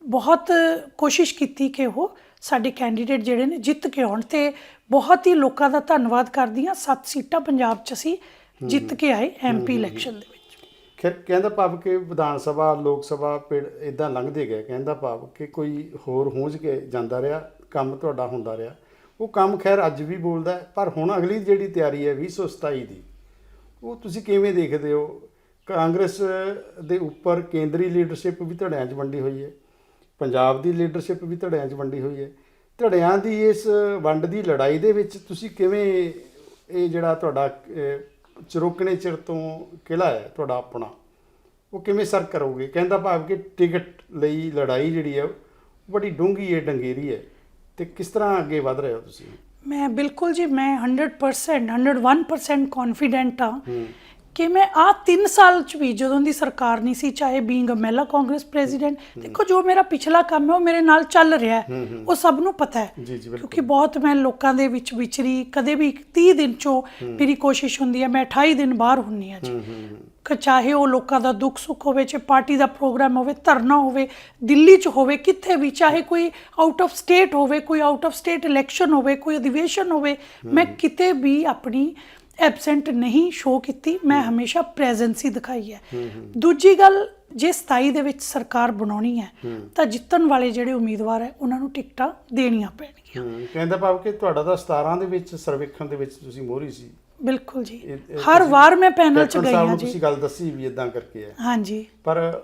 ਬਹੁਤ ਕੋਸ਼ਿਸ਼ ਕੀਤੀ ਕਿ ਉਹ ਸਾਡੇ ਕੈਂਡੀਡੇਟ ਜਿਹੜੇ ਨੇ ਜਿੱਤ ਕੇ ਆਉਣ ਤੇ ਬਹੁਤ ਹੀ ਲੋਕਾਂ ਦਾ ਧੰਨਵਾਦ ਕਰਦੀ ਹਾਂ। ਸੱਤ ਸੀਟਾਂ ਪੰਜਾਬ 'ਚ ਅਸੀਂ ਜਿੱਤ ਕੇ ਆਏ ਐਮਪੀ ਇਲੈਕਸ਼ਨ ਦੇ ਵਿੱਚ। ਖੈਰ ਕਹਿੰਦਾ ਭਾਵ ਕਿ ਵਿਧਾਨ ਸਭਾ ਲੋਕ ਸਭਾ ਪਿੰਡ ਇਦਾਂ ਲੰਘਦੇ ਗਏ। ਕਹਿੰਦਾ ਭਾਵ ਕਿ ਕੋਈ ਹੋਰ ਹੁੰਝ ਕੇ ਜਾਂਦਾ ਰਿਹਾ ਕੰਮ ਤੁਹਾਡਾ ਹੁੰਦਾ ਰਿਹਾ। ਉਹ ਕੰਮ ਖੈਰ ਅੱਜ ਵੀ ਬੋਲਦਾ ਪਰ ਹੁਣ ਅਗਲੀ ਜਿਹੜੀ ਤਿਆਰੀ ਹੈ 2027 ਦੀ ਉਹ ਤੁਸੀਂ ਕਿਵੇਂ ਦੇਖਦੇ ਹੋ? ਕਾਂਗਰਸ ਦੇ ਉੱਪਰ ਕੇਂਦਰੀ ਲੀਡਰਸ਼ਿਪ ਵੀ ਧੜਿਆਂ 'ਚ ਵੰਡੀ ਹੋਈ ਹੈ ਪੰਜਾਬ ਦੀ ਲੀਡਰਸ਼ਿਪ ਵੀ ਧੜਿਆਂ 'ਚ ਵੰਡੀ ਹੋਈ ਹੈ। ਧੜਿਆਂ ਦੀ ਇਸ ਵੰਡ ਦੀ ਲੜਾਈ ਦੇ ਵਿੱਚ ਤੁਸੀਂ ਕਿਵੇਂ ਇਹ ਜਿਹੜਾ ਤੁਹਾਡਾ ਚਿਰੋਕਣੇ ਚਿਰ ਤੋਂ ਕਿਲਾ ਹੈ ਤੁਹਾਡਾ ਆਪਣਾ। ਉਹ ਕਿਵੇਂ ਸਰ ਕਰੋਗੇ? ਕਹਿੰਦਾ ਭਾਵ ਕਿ ਟਿਕਟ ਲਈ ਲੜਾਈ ਜਿਹੜੀ ਹੈ ਬੜੀ ਡੂੰਘੀ ਹੈ ਡੰਗੇਰੀ ਹੈ। ਤੇ ਕਿਸ ਤਰ੍ਹਾਂ ਅੱਗੇ ਵਧ ਰਹੇ ਹੋ ਤੁਸੀਂ? ਮੈਂ ਬਿਲਕੁਲ ਜੀ ਮੈਂ 100% 101% ਕੌਨਫੀਡੈਂਟ ਹਾਂ। ਕਿ ਮੈਂ ਆ 3 ਸਾਲ ਚ ਵੀ ਜਦੋਂ ਦੀ ਸਰਕਾਰ ਨਹੀਂ ਸੀ ਚਾਹੇ ਬੀਇੰਗ ਅ ਮਹਿਲਾ ਕਾਂਗਰਸ ਪ੍ਰੈਜ਼ੀਡੈਂਟ ਦੇਖੋ ਜੋ ਮੇਰਾ ਪਿਛਲਾ ਕੰਮ ਹੈ ਉਹ ਮੇਰੇ ਨਾਲ ਚੱਲ ਰਿਹਾ ਹੈ। ਉਹ ਸਭ ਨੂੰ ਪਤਾ ਹੈ। ਕਿਉਂਕਿ ਬਹੁਤ ਮੈਂ ਲੋਕਾਂ ਦੇ ਵਿੱਚ ਵਿਚਰੀ ਕਦੇ ਵੀ 30 ਦਿਨ ਚੋਂ ਮੇਰੀ ਕੋਸ਼ਿਸ਼ ਹੁੰਦੀ ਹੈ ਮੈਂ 28 ਦਿਨ ਬਾਹਰ ਹੁੰਨੀ ਆ ਜੀ। ਕਿ ਚਾਹੇ ਉਹ ਲੋਕਾਂ ਦਾ ਦੁੱਖ ਸੁੱਖ ਹੋਵੇ ਚਾਹੇ ਪਾਰਟੀ ਦਾ ਪ੍ਰੋਗਰਾਮ ਹੋਵੇ ਧਰਨਾ ਹੋਵੇ ਦਿੱਲੀ 'ਚ ਹੋਵੇ ਕਿੱਥੇ ਵੀ ਚਾਹੇ ਕੋਈ ਆਊਟ ਆਫ ਸਟੇਟ ਹੋਵੇ ਕੋਈ ਆਊਟ ਆਫ ਸਟੇਟ ਇਲੈਕਸ਼ਨ ਹੋਵੇ ਕੋਈ ਅਧਿਵੇਸ਼ਨ ਹੋਵੇ ਮੈਂ ਕਿਤੇ ਵੀ ਆਪਣੀ ਐਬਸੈਂਟ ਨਹੀਂ ਸ਼ੋ ਕੀਤੀ ਮੈਂ ਹਮੇਸ਼ਾ ਪ੍ਰੈਜ਼ੈਂਸ ਦਿਖਾਈ ਹੈ। ਦੂਜੀ ਗੱਲ ਜੇ 27 ਦੇ ਵਿੱਚ ਸਰਕਾਰ ਬਣਾਉਣੀ ਹੈ ਤਾਂ ਜਿੱਤਣ ਵਾਲੇ ਜਿਹੜੇ ਉਮੀਦਵਾਰ ਹੈ ਉਹਨਾਂ ਨੂੰ ਟਿਕਟਾਂ ਦੇਣੀਆਂ ਪੈਣਗੀਆਂ। ਕਹਿੰਦਾ ਭਾਵ ਕਿ ਤੁਹਾਡਾ ਤਾਂ 17 ਦੇ ਵਿੱਚ ਸਰਵੇਖਣ ਦੇ ਵਿੱਚ ਤੁਸੀਂ ਮੋਹਰੀ ਸੀ। ਬਿਲਕੁਲ ਜੀ। ਹਰ ਵਾਰ ਮੈਂ ਪੈਨਲ 'ਚ ਗਈ ਹਾਂ ਜੀ। ਤੁਸੀਂ ਗੱਲ ਦੱਸੀ ਵੀ ਇਦਾਂ ਕਰਕੇ ਹੈ। ਹਾਂਜੀ। ਪਰ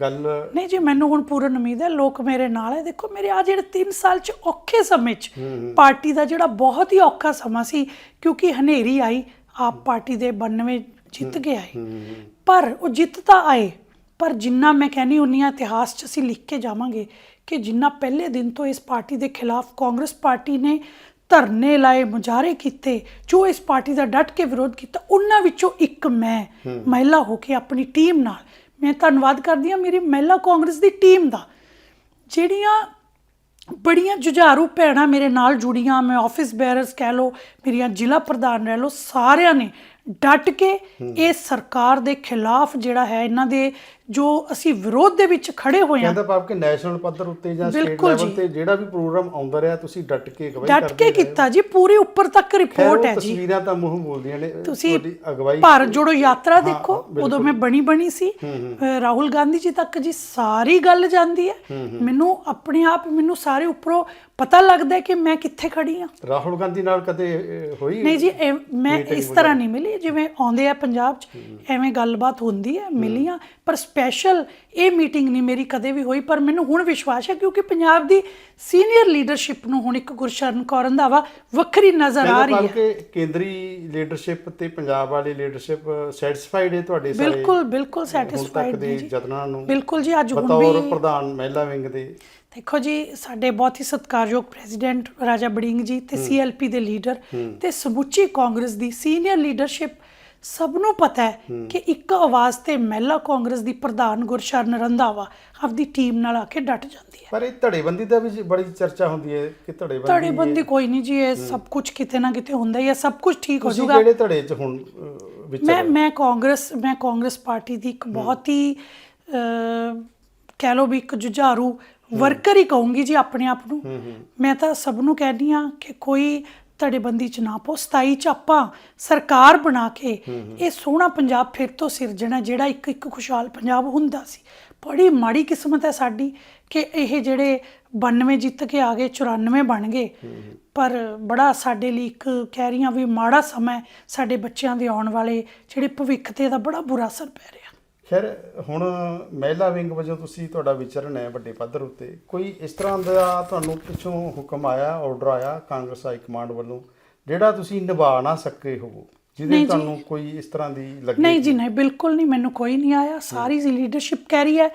ਗੱਲ ਨਹੀਂ ਜੀ ਮੈਨੂੰ ਹੁਣ ਪੂਰਨ ਉਮੀਦ ਹੈ ਲੋਕ ਮੇਰੇ ਨਾਲ ਹੈ। ਦੇਖੋ ਮੇਰੇ ਆ ਜਿਹੜੇ 3 ਸਾਲ ਚ ਔਖੇ ਸਮੇਂ ਚ ਪਾਰਟੀ ਦਾ ਜਿਹੜਾ ਬਹੁਤ ਹੀ ਔਖਾ ਸਮਾਂ ਸੀ ਕਿਉਂਕਿ ਹਨੇਰੀ ਆਈ ਆਪ ਪਾਰਟੀ ਦੇ 92 ਜਿੱਤ ਕੇ ਆਏ। ਪਰ ਉਹ ਜਿੱਤ ਤਾਂ ਆਏ ਪਰ ਜਿੰਨਾ ਮੈਂ ਕਹਿੰਨੀ ਉਨੀਆਂ ਇਤਿਹਾਸ ਚ ਅਸੀਂ ਲਿਖ ਕੇ ਜਾਵਾਂਗੇ ਕਿ ਜਿੰਨਾ ਪਹਿਲੇ ਦਿਨ ਤੋਂ ਇਸ ਪਾਰਟੀ ਦੇ ਖਿਲਾਫ ਕਾਂਗਰਸ ਪਾਰਟੀ ਨੇ ਧਰਨੇ ਲਾਏ ਮੁਜ਼ਾਹਰੇ ਕੀਤੇ ਜੋ ਇਸ ਪਾਰਟੀ ਦਾ ਡਟ ਕੇ ਵਿਰੋਧ ਕੀਤਾ ਉਹਨਾਂ ਵਿੱਚੋਂ ਇੱਕ ਮੈਂ ਮਹਿਲਾ ਹੋ ਕੇ ਆਪਣੀ ਟੀਮ ਨਾਲ ਮੈਂ ਧੰਨਵਾਦ ਕਰਦੀ ਹਾਂ ਮੇਰੀ ਮਹਿਲਾ ਕਾਂਗਰਸ ਦੀ ਟੀਮ ਦਾ। ਜਿਹੜੀਆਂ ਬੜੀਆਂ ਜੁਝਾਰੂ ਭੈਣਾਂ ਮੇਰੇ ਨਾਲ ਜੁੜੀਆਂ ਮੈਂ ਆਫਿਸ ਬੈਰਰਸ ਕਹਿ ਲੋ ਮੇਰੀਆਂ ਜ਼ਿਲ੍ਹਾ ਪ੍ਰਧਾਨ ਰਹਿ ਲੋ ਸਾਰਿਆਂ ਨੇ ਡਟ ਕੇ ਇਹ ਸਰਕਾਰ ਦੇ ਖਿਲਾਫ ਜਿਹੜਾ ਹੈ ਇਹਨਾਂ ਦੇ ਜੋ ਅਸੀਂ ਵਿਰੋਧ ਦੇ ਵਿੱਚ ਖੜੇ ਹੋਏ ਹਾਂ। ਕਹਿੰਦਾ ਭਾਵ ਕਿ ਨੈਸ਼ਨਲ ਪੱਧਰ ਉੱਤੇ ਜਾਂ ਸਟੇਟ ਬਿਲਕੁਲ ਲੈਵਲ ਜੀ। ਤੇ ਜਿਹੜਾ ਵੀ ਪ੍ਰੋਗਰਾਮ ਆਉਂਦਾ ਰਿਹਾ ਤੁਸੀਂ ਡਟ ਕੇ ਅਗਵਾਈ ਡਟ ਕਰਦੇ ਕੇ ਰਹੇ ਹੋ। ਕੀਤਾ ਜੀ ਪੂਰੀ ਉੱਪਰ ਤੱਕ ਖੈਰ, ਰਿਪੋਰਟ ਹੈ ਜੀ। ਤਸਵੀਰਾਂ ਤਾਂ ਮੂੰਹ ਬੋਲਦੀਆਂ ਨੇ ਤੁਸੀਂ ਤੁਹਾਡੀ ਅਗਵਾਈ ਭਾਰਤ ਜੋੜੋ ਯਾਤਰਾ ਦੇਖੋ ਬਿਲਕੁਲ। ਉਦੋਂ ਮੈਂ ਬਣੀ ਬਣੀ ਸੀ। ਰਾਹੁਲ ਗਾਂਧੀ ਜੀ ਤੱਕ ਜੀ ਸਾਰੀ ਗੱਲ ਜਾਂਦੀ ਹੈ। ਮੈਨੂੰ ਆਪਣੇ ਆਪ ਮੈਨੂੰ ਸਾਰੇ ਉੱਪਰੋਂ ਪਤਾ ਲੱਗਦਾ ਹੈ ਕਿ ਮੈਂ ਕਿੱਥੇ ਖੜੀ ਹਾਂ। ਰਾਹੁਲ ਗਾਂਧੀ ਨਾਲ ਕਦੇ ਅਹ, ਹੋਈ ਨਹੀਂ ਜੀ ਇਹ- ਮੈਂ ਇਸ ਤਰ੍ਹਾਂ ਨਹੀਂ ਮਿਲੀ। ਜਿਵੇਂ ਆਉਂਦੇ ਆ ਪੰਜਾਬ 'ਚ ਐਵੇਂ ਗੱਲਬਾਤ ਹੁੰਦੀ ਹੈ ਮਿਲੀਆਂ। ਪਰ ਸਪੈਸ਼ਲ ਇਹ ਮੀਟਿੰਗ ਨਹੀਂ ਮੇਰੀ ਕਦੇ ਵੀ ਹੋਈ ਪਰ ਮੈਨੂੰ ਹੁਣ ਵਿਸ਼ਵਾਸ ਹੈ ਕਿਉਂਕਿ ਪੰਜਾਬ ਦੀ ਸੀਨੀਅਰ ਲੀਡਰਸ਼ਿਪ ਨੂੰ ਹੁਣ ਇੱਕ ਗੁਰਸ਼ਰਨ ਕੌਰ ਰੰਧਾਵਾ ਵੱਖਰੀ ਨਜ਼ਰ ਆ ਰਹੀ ਹੈ। ਕਿ ਕੇਂਦਰੀ ਲੀਡਰਸ਼ਿਪ ਤੇ ਪੰਜਾਬ ਵਾਲੀ ਲੀਡਰਸ਼ਿਪ ਸੈਟੀਸਫਾਈਡ ਹੈ ਤੁਹਾਡੇ ਸਾਰੇ ਬਿਲਕੁਲ ਬਿਲਕੁਲ ਸੈਟੀਸਫਾਈਡ ਦੇ ਯਤਨਾਂ ਨੂੰ। ਬਿਲਕੁਲ ਜੀ ਅੱਜ ਹੁਣ ਬਤੌਰ ਵੀ ਪ੍ਰਧਾਨ ਮਹਿਲਾ ਵਿੰਗ ਦੇ। ਦੇਖੋ ਜੀ ਸਾਡੇ ਬਹੁਤ ਹੀ ਸਤਿਕਾਰਯੋਗ ਪ੍ਰੈਜ਼ੀਡੈਂਟ ਰਾਜਾ ਬੜਿੰਗ ਜੀ ਤੇ ਸੀਐਲਪੀ ਦੇ ਲੀਡਰ ਤੇ ਸਮੁੱਚੀ ਕਾਂਗਰਸ ਦੀ ਸੀਨੀਅਰ ਲੀਡਰਸ਼ਿਪ ਸਭ ਨੂੰ ਪਤਾ ਹੈ ਕਿ ਇੱਕ ਆਵਾਜ਼ ਤੇ ਮਹਿਲਾ ਕਾਂਗਰਸ ਦੀ ਪ੍ਰਧਾਨ ਗੁਰਸ਼ਰਨ ਰੰਧਾਵਾ ਆਪਦੀ ਟੀਮ ਨਾਲ ਆ ਕੇ ਡਟ ਜਾਂਦੀ ਹੈ। ਪਰ ਇਹ ਧੜੇਬੰਦੀ ਦਾ ਵੀ ਬੜੀ ਚਰਚਾ ਹੁੰਦੀ ਹੈ ਕਿ ਧੜੇਬੰਦੀ ਧੜੇਬੰਦੀ ਕੋਈ ਨਹੀਂ ਜੀ ਇਹ ਸਭ ਕੁਝ ਕਿਤੇ ਨਾ ਕਿਤੇ ਹੁੰਦਾ ਹੀ ਹੈ ਸਭ ਕੁਝ ਠੀਕ ਹੋ ਜਾਊਗਾ। ਕਿਹੜੇ ਧੜੇ 'ਚ ਹੁਣ ਵਿਚਰ ਮੈਂ? ਮੈਂ ਕਾਂਗਰਸ ਮੈਂ ਕਾਂਗਰਸ ਪਾਰਟੀ ਦੀ ਇੱਕ ਬਹੁਤ ਹੀ ਕਹਿ ਲਓ ਵੀ ਇੱਕ ਜੁਝਾਰੂ ਵਰਕਰ ਹੀ ਕਹੂੰਗੀ ਜੀ ਆਪਣੇ ਆਪ ਨੂੰ। ਮੈਂ ਤਾਂ ਸਭ ਨੂੰ ਕਹਿੰਦੀ ਆ ਕਿ ਕੋਈ ਧੜੇਬੰਦੀ ਚ ਨਾ ਪੋ 27 ਚ ਆਪਾਂ ਸਰਕਾਰ ਬਣਾ ਕੇ ਇਹ ਸੋਹਣਾ ਪੰਜਾਬ ਫਿਰ ਤੋਂ ਸਿਰਜਣਾ ਜਿਹੜਾ ਇੱਕ ਇੱਕ ਖੁਸ਼ਹਾਲ ਪੰਜਾਬ ਹੁੰਦਾ ਸੀ। ਬੜੀ ਮਾੜੀ ਕਿਸਮਤ ਹੈ ਸਾਡੀ ਕਿ ਇਹ ਜਿਹੜੇ 92 ਜਿੱਤ ਕੇ ਆ ਗਏ 94 ਬਣ ਗਏ। ਪਰ ਬੜਾ ਸਾਡੇ ਲਈ ਇੱਕ ਕਹਿ ਰਹੀਆਂ ਵੀ ਮਾੜਾ ਸਮਾਂ ਸਾਡੇ ਬੱਚਿਆਂ ਦੇ ਆਉਣ ਵਾਲੇ ਜਿਹੜੇ ਭਵਿੱਖ ਤੇ ਦਾ ਬੜਾ ਬੁਰਾ ਅਸਰ ਪੈ ਰਿਹਾ। ਖੈਰ ਹੁਣ ਮਹਿਲਾ ਵਿੰਗ ਵਜੋਂ ਤੁਸੀਂ ਤੁਹਾਡਾ ਵਿਚਰਨ ਹੈ ਵੱਡੇ ਪੱਧਰ ਉੱਤੇ। ਕੋਈ ਇਸ ਤਰ੍ਹਾਂ ਦਾ ਤੁਹਾਨੂੰ ਪਿੱਛੋਂ ਹੁਕਮ ਆਇਆ ਆਰਡਰ ਆਇਆ ਕਾਂਗਰਸ ਹਾਈ ਕਮਾਂਡ ਵੱਲੋਂ ਜਿਹੜਾ ਤੁਸੀਂ ਨਿਭਾ ਨਾ ਸਕੇ ਹੋ? ਜਿਹਦੇ। ਤੁਹਾਨੂੰ ਕੋਈ ਇਸ ਤਰ੍ਹਾਂ ਦੀ ਲੱਗੇ ਨਹੀਂ ਜੀ ਨਹੀਂ ਬਿਲਕੁਲ ਨਹੀਂ ਮੈਨੂੰ ਕੋਈ ਨਹੀਂ ਆਇਆ। ਸਾਰੀ ਲੀਡਰਸ਼ਿਪ ਕਹਿ ਰਹੀ ਹੈ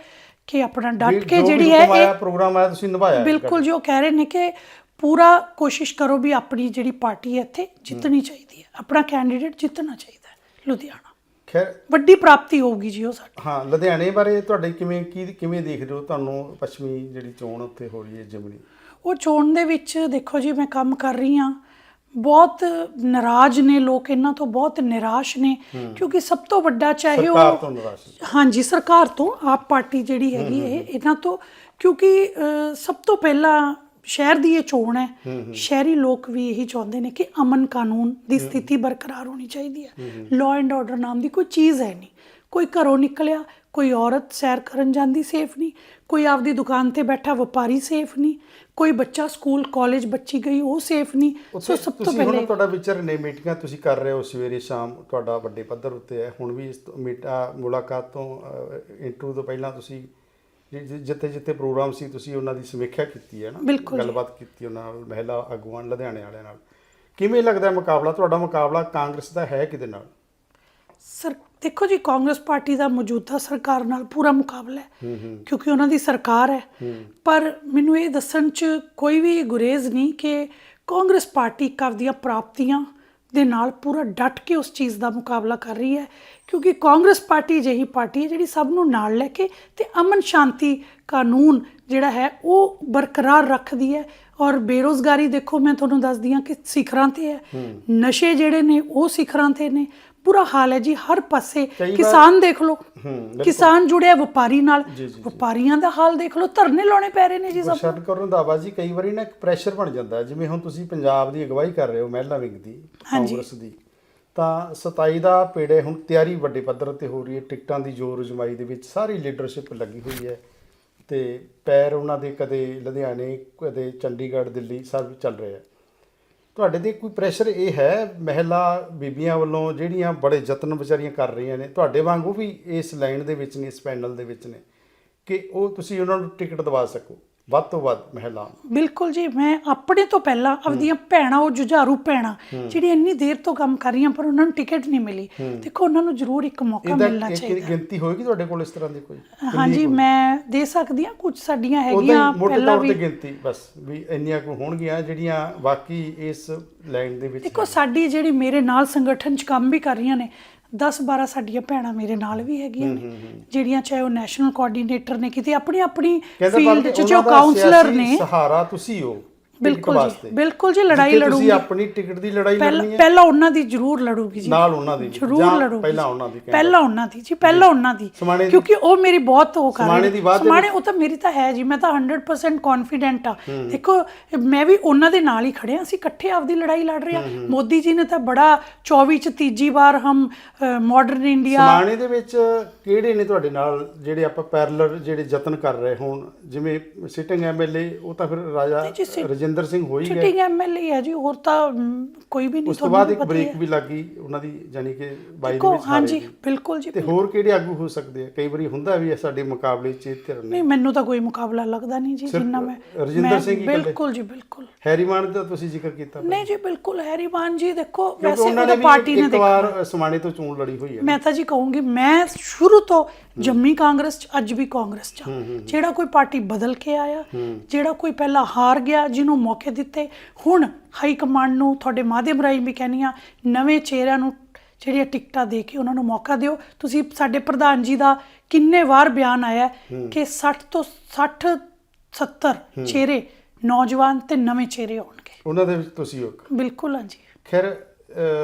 ਕਿ ਆਪਣਾ ਡਟ ਕੇ ਜਿਹੜੀ ਹੈ ਇਹ ਪ੍ਰੋਗਰਾਮ ਆਇਆ ਤੁਸੀਂ ਨਿਭਾਇਆ। ਬਿਲਕੁਲ ਜੋ ਕਹਿ ਰਹੇ ਨੇ ਕਿ ਪੂਰਾ ਕੋਸ਼ਿਸ਼ ਕਰੋ ਵੀ ਆਪਣੀ ਜਿਹੜੀ ਪਾਰਟੀ ਹੈ ਇੱਥੇ ਜਿੱਤਣੀ ਚਾਹੀਦੀ ਹੈ। ਆਪਣਾ ਕੈਂਡੀਡੇਟ ਜਿੱਤਣਾ ਚਾਹੀਦਾ ਹੈ ਲੁਧਿਆਣਾ। ਖੈਰ। ਵੱਡੀ ਪ੍ਰਾਪਤੀ ਹੋਊਗੀ ਜੀ ਉਹ ਸਾਡੀ। ਹਾਂ ਲੁਧਿਆਣੇ ਬਾਰੇ ਤੁਹਾਡੇ ਕਿਵੇਂ ਕੀ ਕਿਵੇਂ ਦੇਖ ਰਹੇ ਹੋ ਤੁਹਾਨੂੰ ਪੱਛਮੀ ਜਿਹੜੀ ਚੋਣ ਉੱਥੇ ਹੋ ਰਹੀ ਹੈ ਜਮਨੀ? ਉਹ ਚੋਣ ਦੇ ਵਿੱਚ ਦੇਖੋ ਜੀ ਮੈਂ ਕੰਮ ਕਰ ਰਹੀ ਹਾਂ। ਬਹੁਤ ਨਾਰਾਜ਼ ਨੇ ਲੋਕ ਇਹਨਾਂ ਤੋਂ ਬਹੁਤ ਨਿਰਾਸ਼ ਨੇ। ਕਿਉਂਕਿ ਸਭ ਤੋਂ ਵੱਡਾ ਚਾਹੇ ਸਰਕਾਰ ਉਹ ਤੋਂ ਨਿਰਾਸ਼ ਨੇ। ਹਾਂਜੀ ਸਰਕਾਰ ਤੋਂ ਆਪ ਪਾਰਟੀ ਜਿਹੜੀ ਹੈਗੀ ਇਹ ਇਹਨਾਂ ਤੋਂ। ਕਿਉਂਕਿ ਸਭ ਤੋਂ ਪਹਿਲਾਂ ਸ਼ਹਿਰ ਦੀ ਇਹ ਚੋਣ ਹੈ ਸ਼ਹਿਰੀ ਲੋਕ ਵੀ ਇਹੀ ਚਾਹੁੰਦੇ ਨੇ ਕਿ ਅਮਨ ਕਾਨੂੰਨ ਦੀ ਸਥਿਤੀ ਬਰਕਰਾਰ ਹੋਣੀ ਚਾਹੀਦੀ ਹੈ। ਲਾਅ ਐਂਡ ਆਰਡਰ ਨਾਮ ਦੀ ਕੋਈ ਚੀਜ਼ ਹੈ ਨਹੀਂ। ਕੋਈ ਘਰੋਂ ਨਿਕਲਿਆ ਕੋਈ ਔਰਤ ਸੈਰ ਕਰਨ ਜਾਂਦੀ ਸੇਫ ਨਹੀਂ। ਕੋਈ ਆਪਦੀ ਦੁਕਾਨ ਤੇ ਬੈਠਾ ਵਪਾਰੀ ਸੇਫ ਨਹੀਂ। ਕੋਈ ਬੱਚਾ ਸਕੂਲ ਕਾਲਜ ਬੱਚੀ ਗਈ ਉਹ ਸੇਫ ਨਹੀਂ। ਸੋ ਸਭ ਤੋਂ ਪਹਿਲੇ ਤੁਹਾਡਾ ਵਿਚਰ ਨੇ ਮੀਟਿੰਗਾਂ ਤੁਸੀਂ ਕਰ ਰਹੇ ਹੋ ਸਵੇਰੇ ਸ਼ਾਮ ਤੁਹਾਡਾ ਵੱਡੇ ਪੱਧਰ ਉੱਤੇ ਹੈ। ਹੁਣ ਵੀ ਮੀਟਾ ਮੁਲਾਕਾਤ ਤੋਂ ਇੰਟਰਵਿਊ ਤੋਂ ਪਹਿਲਾਂ ਤੁਸੀਂ ਜਿੱਥੇ ਜਿੱਥੇ ਪ੍ਰੋਗਰਾਮ ਸੀ ਤੁਸੀਂ ਉਹਨਾਂ ਦੀ ਸਮੀਖਿਆ ਕੀਤੀ ਹੈ ਨਾ। ਗੱਲਬਾਤ ਕੀਤੀ ਉਹਨਾਂ ਨਾਲ ਮਹਿਲਾ ਆਗੂਆਂ ਲੁਧਿਆਣੇ ਵਾਲਿਆਂ ਨਾਲ। ਕਿਵੇਂ ਲੱਗਦਾ ਮੁਕਾਬਲਾ? ਤੁਹਾਡਾ ਮੁਕਾਬਲਾ ਕਾਂਗਰਸ ਦਾ ਹੈ ਕਿਹਦੇ ਨਾਲ? ਸਰ ਦੇਖੋ ਜੀ ਕਾਂਗਰਸ ਪਾਰਟੀ ਦਾ ਮੌਜੂਦਾ ਸਰਕਾਰ ਨਾਲ ਪੂਰਾ ਮੁਕਾਬਲਾ ਹੈ। ਕਿਉਂਕਿ ਉਹਨਾਂ ਦੀ ਸਰਕਾਰ ਹੈ। ਪਰ ਮੈਨੂੰ ਇਹ ਦੱਸਣ 'ਚ ਕੋਈ ਵੀ ਗੁਰੇਜ਼ ਨਹੀਂ ਕਿ ਕਾਂਗਰਸ ਪਾਰਟੀ ਇੱਕ ਆਪਦੀਆਂ ਪ੍ਰਾਪਤੀਆਂ ਦੇ ਨਾਲ ਪੂਰਾ ਡਟ ਕੇ ਉਸ ਚੀਜ਼ ਦਾ ਮੁਕਾਬਲਾ ਕਰ ਰਹੀ ਹੈ, ਕਿਉਂਕਿ ਕਾਂਗਰਸ ਪਾਰਟੀ ਜਿਹੀ ਪਾਰਟੀ ਹੈ ਜਿਹੜੀ ਸਭ ਨੂੰ ਨਾਲ ਲੈ ਕੇ ਤੇ ਅਮਨ ਸ਼ਾਂਤੀ ਕਾਨੂੰਨ ਜਿਹੜਾ ਹੈ ਉਹ ਬਰਕਰਾਰ ਰੱਖਦੀ ਹੈ। ਔਰ ਬੇਰੋਜ਼ਗਾਰੀ ਦੇਖੋ ਮੈਂ ਤੁਹਾਨੂੰ ਦੱਸਦੀ ਹਾਂ ਕਿ ਸਿਖਰਾਂ ਤੇ ਹੈ ਨਸ਼ੇ ਜਿਹੜੇ ਨੇ ਉਹ ਸਿਖਰਾਂ ਤੇ ਨੇ ਬੁਰਾ ਹਾਲ ਹੈ ਜੀ ਹਰ ਪਾਸੇ ਕਿਸਾਨ ਦੇਖ ਲਓ। ਕਿਸਾਨ ਜੁੜਿਆ ਵਪਾਰੀ ਨਾਲ। ਵਪਾਰੀਆਂ ਦਾ ਹਾਲ ਦੇਖ ਲਓ ਧਰਨੇ ਲਾਉਣੇ ਪੈ ਰਹੇ ਨੇ ਜੀ ਸਭ ਨੂੰ। ਗੁਰਸ਼ਰਨ ਕੌਰ ਰੰਧਾਵਾ ਜੀ ਕਈ ਵਾਰੀ ਨਾ ਇੱਕ ਪ੍ਰੈਸ਼ਰ ਬਣ ਜਾਂਦਾ। ਜਿਵੇਂ ਹੁਣ ਤੁਸੀਂ ਪੰਜਾਬ ਦੀ ਅਗਵਾਈ ਕਰ ਰਹੇ ਹੋ ਮਹਿਲਾ ਵਿੰਗ ਦੀ। ਕਾਂਗਰਸ ਦੀ ਤਾਂ 27 ਦਾ ਪੇੜੇ ਹੁਣ ਤਿਆਰੀ ਵੱਡੇ ਪੱਧਰ ਤੇ ਹੋ ਰਹੀ ਹੈ ਟਿਕਟਾਂ ਦੀ ਜੋਰ ਜਮਾਈ ਦੇ ਵਿੱਚ ਸਾਰੀ ਲੀਡਰਸ਼ਿਪ ਲੱਗੀ ਹੋਈ ਹੈ ਤੇ ਪੈਰ ਉਹਨਾਂ ਦੇ ਕਦੇ ਲੁਧਿਆਣੇ, ਕਦੇ ਚੰਡੀਗੜ੍ਹ, ਦਿੱਲੀ ਸਭ ਚੱਲ ਰਹੇ ਹੈ ਤੁਹਾਡੇ ਤੇ ਕੋਈ ਪ੍ਰੈਸ਼ਰ ਇਹ ਹੈ ਮਹਿਲਾ ਬੀਬੀਆਂ ਵੱਲੋਂ ਜਿਹੜੀਆਂ ਬੜੇ ਯਤਨ ਵਿਚਾਰੀਆਂ ਕਰ ਰਹੀਆਂ ਨੇ? ਤੁਹਾਡੇ ਵਾਂਗੂ ਵੀ ਇਸ ਲਾਈਨ ਦੇ ਵਿੱਚ ਨੇ, ਇਸ ਪੈਨਲ ਦੇ ਵਿੱਚ ਨੇ ਕਿ ਉਹ ਤੁਸੀਂ ਉਹਨਾਂ ਨੂੰ ਟਿਕਟ ਦਵਾ ਸਕੋ। ਵੱਧ ਤੋਂ ਵੱਧ ਮਹਿਲਾ ਬਿਲਕੁਲ ਜੀ ਮੈਂ ਆਪਣੇ ਤੋਂ ਪਹਿਲਾਂ ਆਪਦੀਆਂ ਭੈਣਾਂ ਉਹ ਜੁਝਾਰੂ ਭੈਣਾਂ ਜਿਹੜੀ ਇੰਨੀ ਦੇਰ ਤੋਂ ਕੰਮ ਕਰ ਰਹੀਆਂ ਪਰ ਉਹਨਾਂ ਨੂੰ ਟਿਕਟ ਨਹੀਂ ਮਿਲੀ। ਦੇਖੋ ਉਹਨਾਂ ਨੂੰ ਜ਼ਰੂਰ ਇੱਕ ਮੌਕਾ ਮਿਲਣਾ ਇੱਕ ਚਾਹੀਦਾ। ਗਿਣਤੀ ਹੋਏਗੀ ਤੁਹਾਡੇ ਕੋਲ ਇਸ ਤਰ੍ਹਾਂ ਦੀ ਕੋਈ? ਹਾਂਜੀ ਮੈਂ ਦੇ ਸਕਦੀ ਹਾਂ ਕੁਝ ਸਾਡੀਆਂ ਹੈਗੀਆਂ ਪਹਿਲਾਂ ਵੀ ਗਿਣਤੀ ਬਸ ਵੀ ਇੰਨੀਆਂ ਕੋ ਹੋਣਗੀਆਂ ਜਿਹੜੀਆਂ ਵਾਕਈ ਇਸ ਲਾਈਨ ਦੇ ਵਿੱਚ ਦੇਖੋ ਸਾਡੀ ਜਿਹੜੀ ਮੇਰੇ ਨਾਲ ਸੰਗਠਨ 'ਚ ਕੰਮ ਵੀ ਕਰ ਰਹੀਆਂ ਨੇ 10 12 ਸਾਡੀਆਂ ਭੈਣਾਂ ਮੇਰੇ ਨਾਲ ਵੀ ਹੈਗੀਆਂ ਨੇ ਜਿਹੜੀਆਂ ਚਾਹੇ ਉਹ ਨੈਸ਼ਨਲ ਕੋਆਰਡੀਨੇਟਰ ਨੇ ਕਿਤੇ ਆਪਣੀ ਆਪਣੀ ਫੀਲਡ 'ਚ ਜੋ ਕਾਉਂਸਲਰ ਨੇ। ਸਹਾਰਾ ਤੁਸੀਂ ਹੋ। ਬਿਲਕੁਲ ਜੀ ਬਿਲਕੁਲ ਜੀ ਲੜਾਈ ਲੜੂਗੀ ਤੁਸੀਂ ਆਪਣੀ ਟਿਕਟ ਦੀ ਲੜਾਈ ਲੜਨੀ ਹੈ। ਪਹਿਲਾਂ ਉਹਨਾਂ ਦੀ ਜ਼ਰੂਰ ਲੜੂਗੀ ਜੀ। ਨਾਲ ਉਹਨਾਂ ਦੀ ਜ਼ਰੂਰ ਲੜੂਗੀ ਪਹਿਲਾਂ। ਉਹਨਾਂ ਦੀ। ਪਹਿਲਾਂ ਉਹਨਾਂ ਦੀ ਜੀ ਪਹਿਲਾਂ ਉਹਨਾਂ ਦੀ? ਕਿਉਂਕਿ ਉਹ ਮੇਰੀ ਬਹੁਤ ਉਹ ਕਰ ਸਮਾਣੇ ਦੀ ਸਮਾਣੇ ਉਹ ਤਾਂ ਮੇਰੀ ਤਾਂ ਹੈ ਜੀ ਮੈਂ ਤਾਂ 100% ਕੌਨਫੀਡੈਂਟ ਆ। ਦੇਖੋ ਮੈਂ ਵੀ ਉਹਨਾਂ ਦੇ ਨਾਲ ਹੀ ਖੜੇ ਆ ਅਸੀਂ ਇਕੱਠੇ ਆਪਦੀ ਲੜਾਈ ਲੜ ਰਹੇ ਆ ਮੋਦੀ ਜੀ ਨੇ ਤਾਂ ਬੜਾ 24 ਚ ਤੀਜੀ ਵਾਰ ਹਮ ਮਾਡਰਨ ਇੰਡੀਆ ਸਮਾਣੇ ਦੇ ਵਿੱਚ ਕਿਹੜੇ ਨੇ ਤੁਹਾਡੇ ਨਾਲ ਜਿਹੜੇ ਆਪਾਂ ਪੈਰਲਰ ਜਿਹੜੇ ਯਤਨ ਕਰ ਰਹੇ ਹੁਣ? ਜਿਵੇਂ ਸਿਟਿੰਗ ਐਮਐਲਏ ਉਹ ਤਾਂ ਫਿਰ ਰਾਜਾ ਜੀ, ਰਜਿੰਦਰ ਸਿੰਘ ਹੋ ਹੀ ਐਮਐਲਏ ਹੈ ਜੀ ਹੋਰ ਤਾਂ ਮ, ਕੋਈ ਵੀ ਨਹੀਂ ਉਸ ਤੋਂ ਬਾਅਦ ਇੱਕ ਪਤਾ ਹੀ ਬ੍ਰੇਕ ਹੈ। ਵੀ ਲੱਗੀ ਉਹਨਾਂ ਦੀ ਯਾਨੀ ਕਿ ਬਾਈ ਦੇ ਦੇਖੋ ਵਿੱਚ ਹਾਂਜੀ ਜੀ। ਬਿਲਕੁਲ ਜੀ ਤੇ ਹੋਰ ਕਿਹੜੇ ਆਗੂ ਹੋ ਸਕਦੇ ਆ? ਕਈ ਵਾਰੀ ਹੁੰਦਾ ਵੀ ਹੈ ਸਾਡੇ ਮੁਕਾਬਲੇ 'ਚ ਧਿਰ ਨੇ। ਨਹੀਂ ਮੈਨੂੰ ਤਾਂ ਕੋਈ ਮੁਕਾਬਲਾ ਲੱਗਦਾ ਨਹੀਂ ਜੀ ਸਿਰਫ ਜਿੰਨਾ ਮੈਂ ਰਜਿੰਦਰ ਮੈਂ- ਸਿੰਘ ਹੀ ਇਕੱਲੇ? ਬਿਲਕੁਲ ਜੀ ਬਿਲਕੁਲ। ਹੈਰੀਮਾਨ ਦਾ ਤੁਸੀਂ ਜ਼ਿਕਰ ਕੀਤਾ ਨਹੀਂ ਜੀ ਬਿਲਕੁਲ ਹੈਰੀਬਾਨ ਜੀ ਦੇਖੋ ਕਿਉਂਕਿ ਵੈਸੇ ਉਹਨਾਂ ਉਹਦਾ ਨੇ ਪਾਰਟੀ ਵੀ ਨੇ ਇੱਕ ਦੇਖੋ ਵਾਰ ਸਮਾਣੇ ਤੋਂ ਚੋਣ ਲੜੀ ਹੋਈ ਹੈ। ਮੈਂ ਤਾਂ ਜੀ ਕਹੂੰਗੀ ਮੈਂ ਸ਼ੁਰੂ ਤੋਂ ਜੰਮੀ ਕਾਂਗਰਸ ਚ ਅੱਜ ਵੀ ਕਾਂਗਰਸ ਚ ਹਾਂ। ਜਿਹੜਾ ਕੋਈ ਪਾਰਟੀ ਬਦਲ ਕੇ ਆਇਆ ਜਿਹੜਾ ਕੋਈ ਪਹਿਲਾਂ ਹਾਰ ਗਿਆ ਜਿਹਨੂੰ ਮੌਕੇ ਦਿੱਤੇ। ਹੁਣ ਹਾਈ ਕਮਾਂਡ ਨੂੰ ਤੁਹਾਡੇ ਮਾਧਿਅਮ ਰਾਹੀਂ ਵੀ ਕਹਿੰਦੀ ਹਾਂ ਨਵੇਂ ਚਿਹਰਿਆਂ ਨੂੰ ਜਿਹੜੀਆਂ ਟਿਕਟਾਂ ਦੇ ਕੇ ਉਹਨਾਂ ਨੂੰ ਮੌਕਾ ਦਿਓ। ਤੁਸੀਂ ਸਾਡੇ ਪ੍ਰਧਾਨ ਜੀ ਦਾ ਕਿੰਨੇ ਵਾਰ ਬਿਆਨ ਆਇਆ ਹੈ ਕਿ 60 ਤੋਂ 60 70 ਚਿਹਰੇ ਨੌਜਵਾਨ ਤੇ ਨਵੇਂ ਚਿਹਰੇ ਆਉਣਗੇ। ਉਹਨਾਂ ਦੇ ਵਿੱਚ ਤੁਸੀਂ ਇੱਕ ਬਿਲਕੁਲ ਹਾਂ ਜੀ ਖੈਰ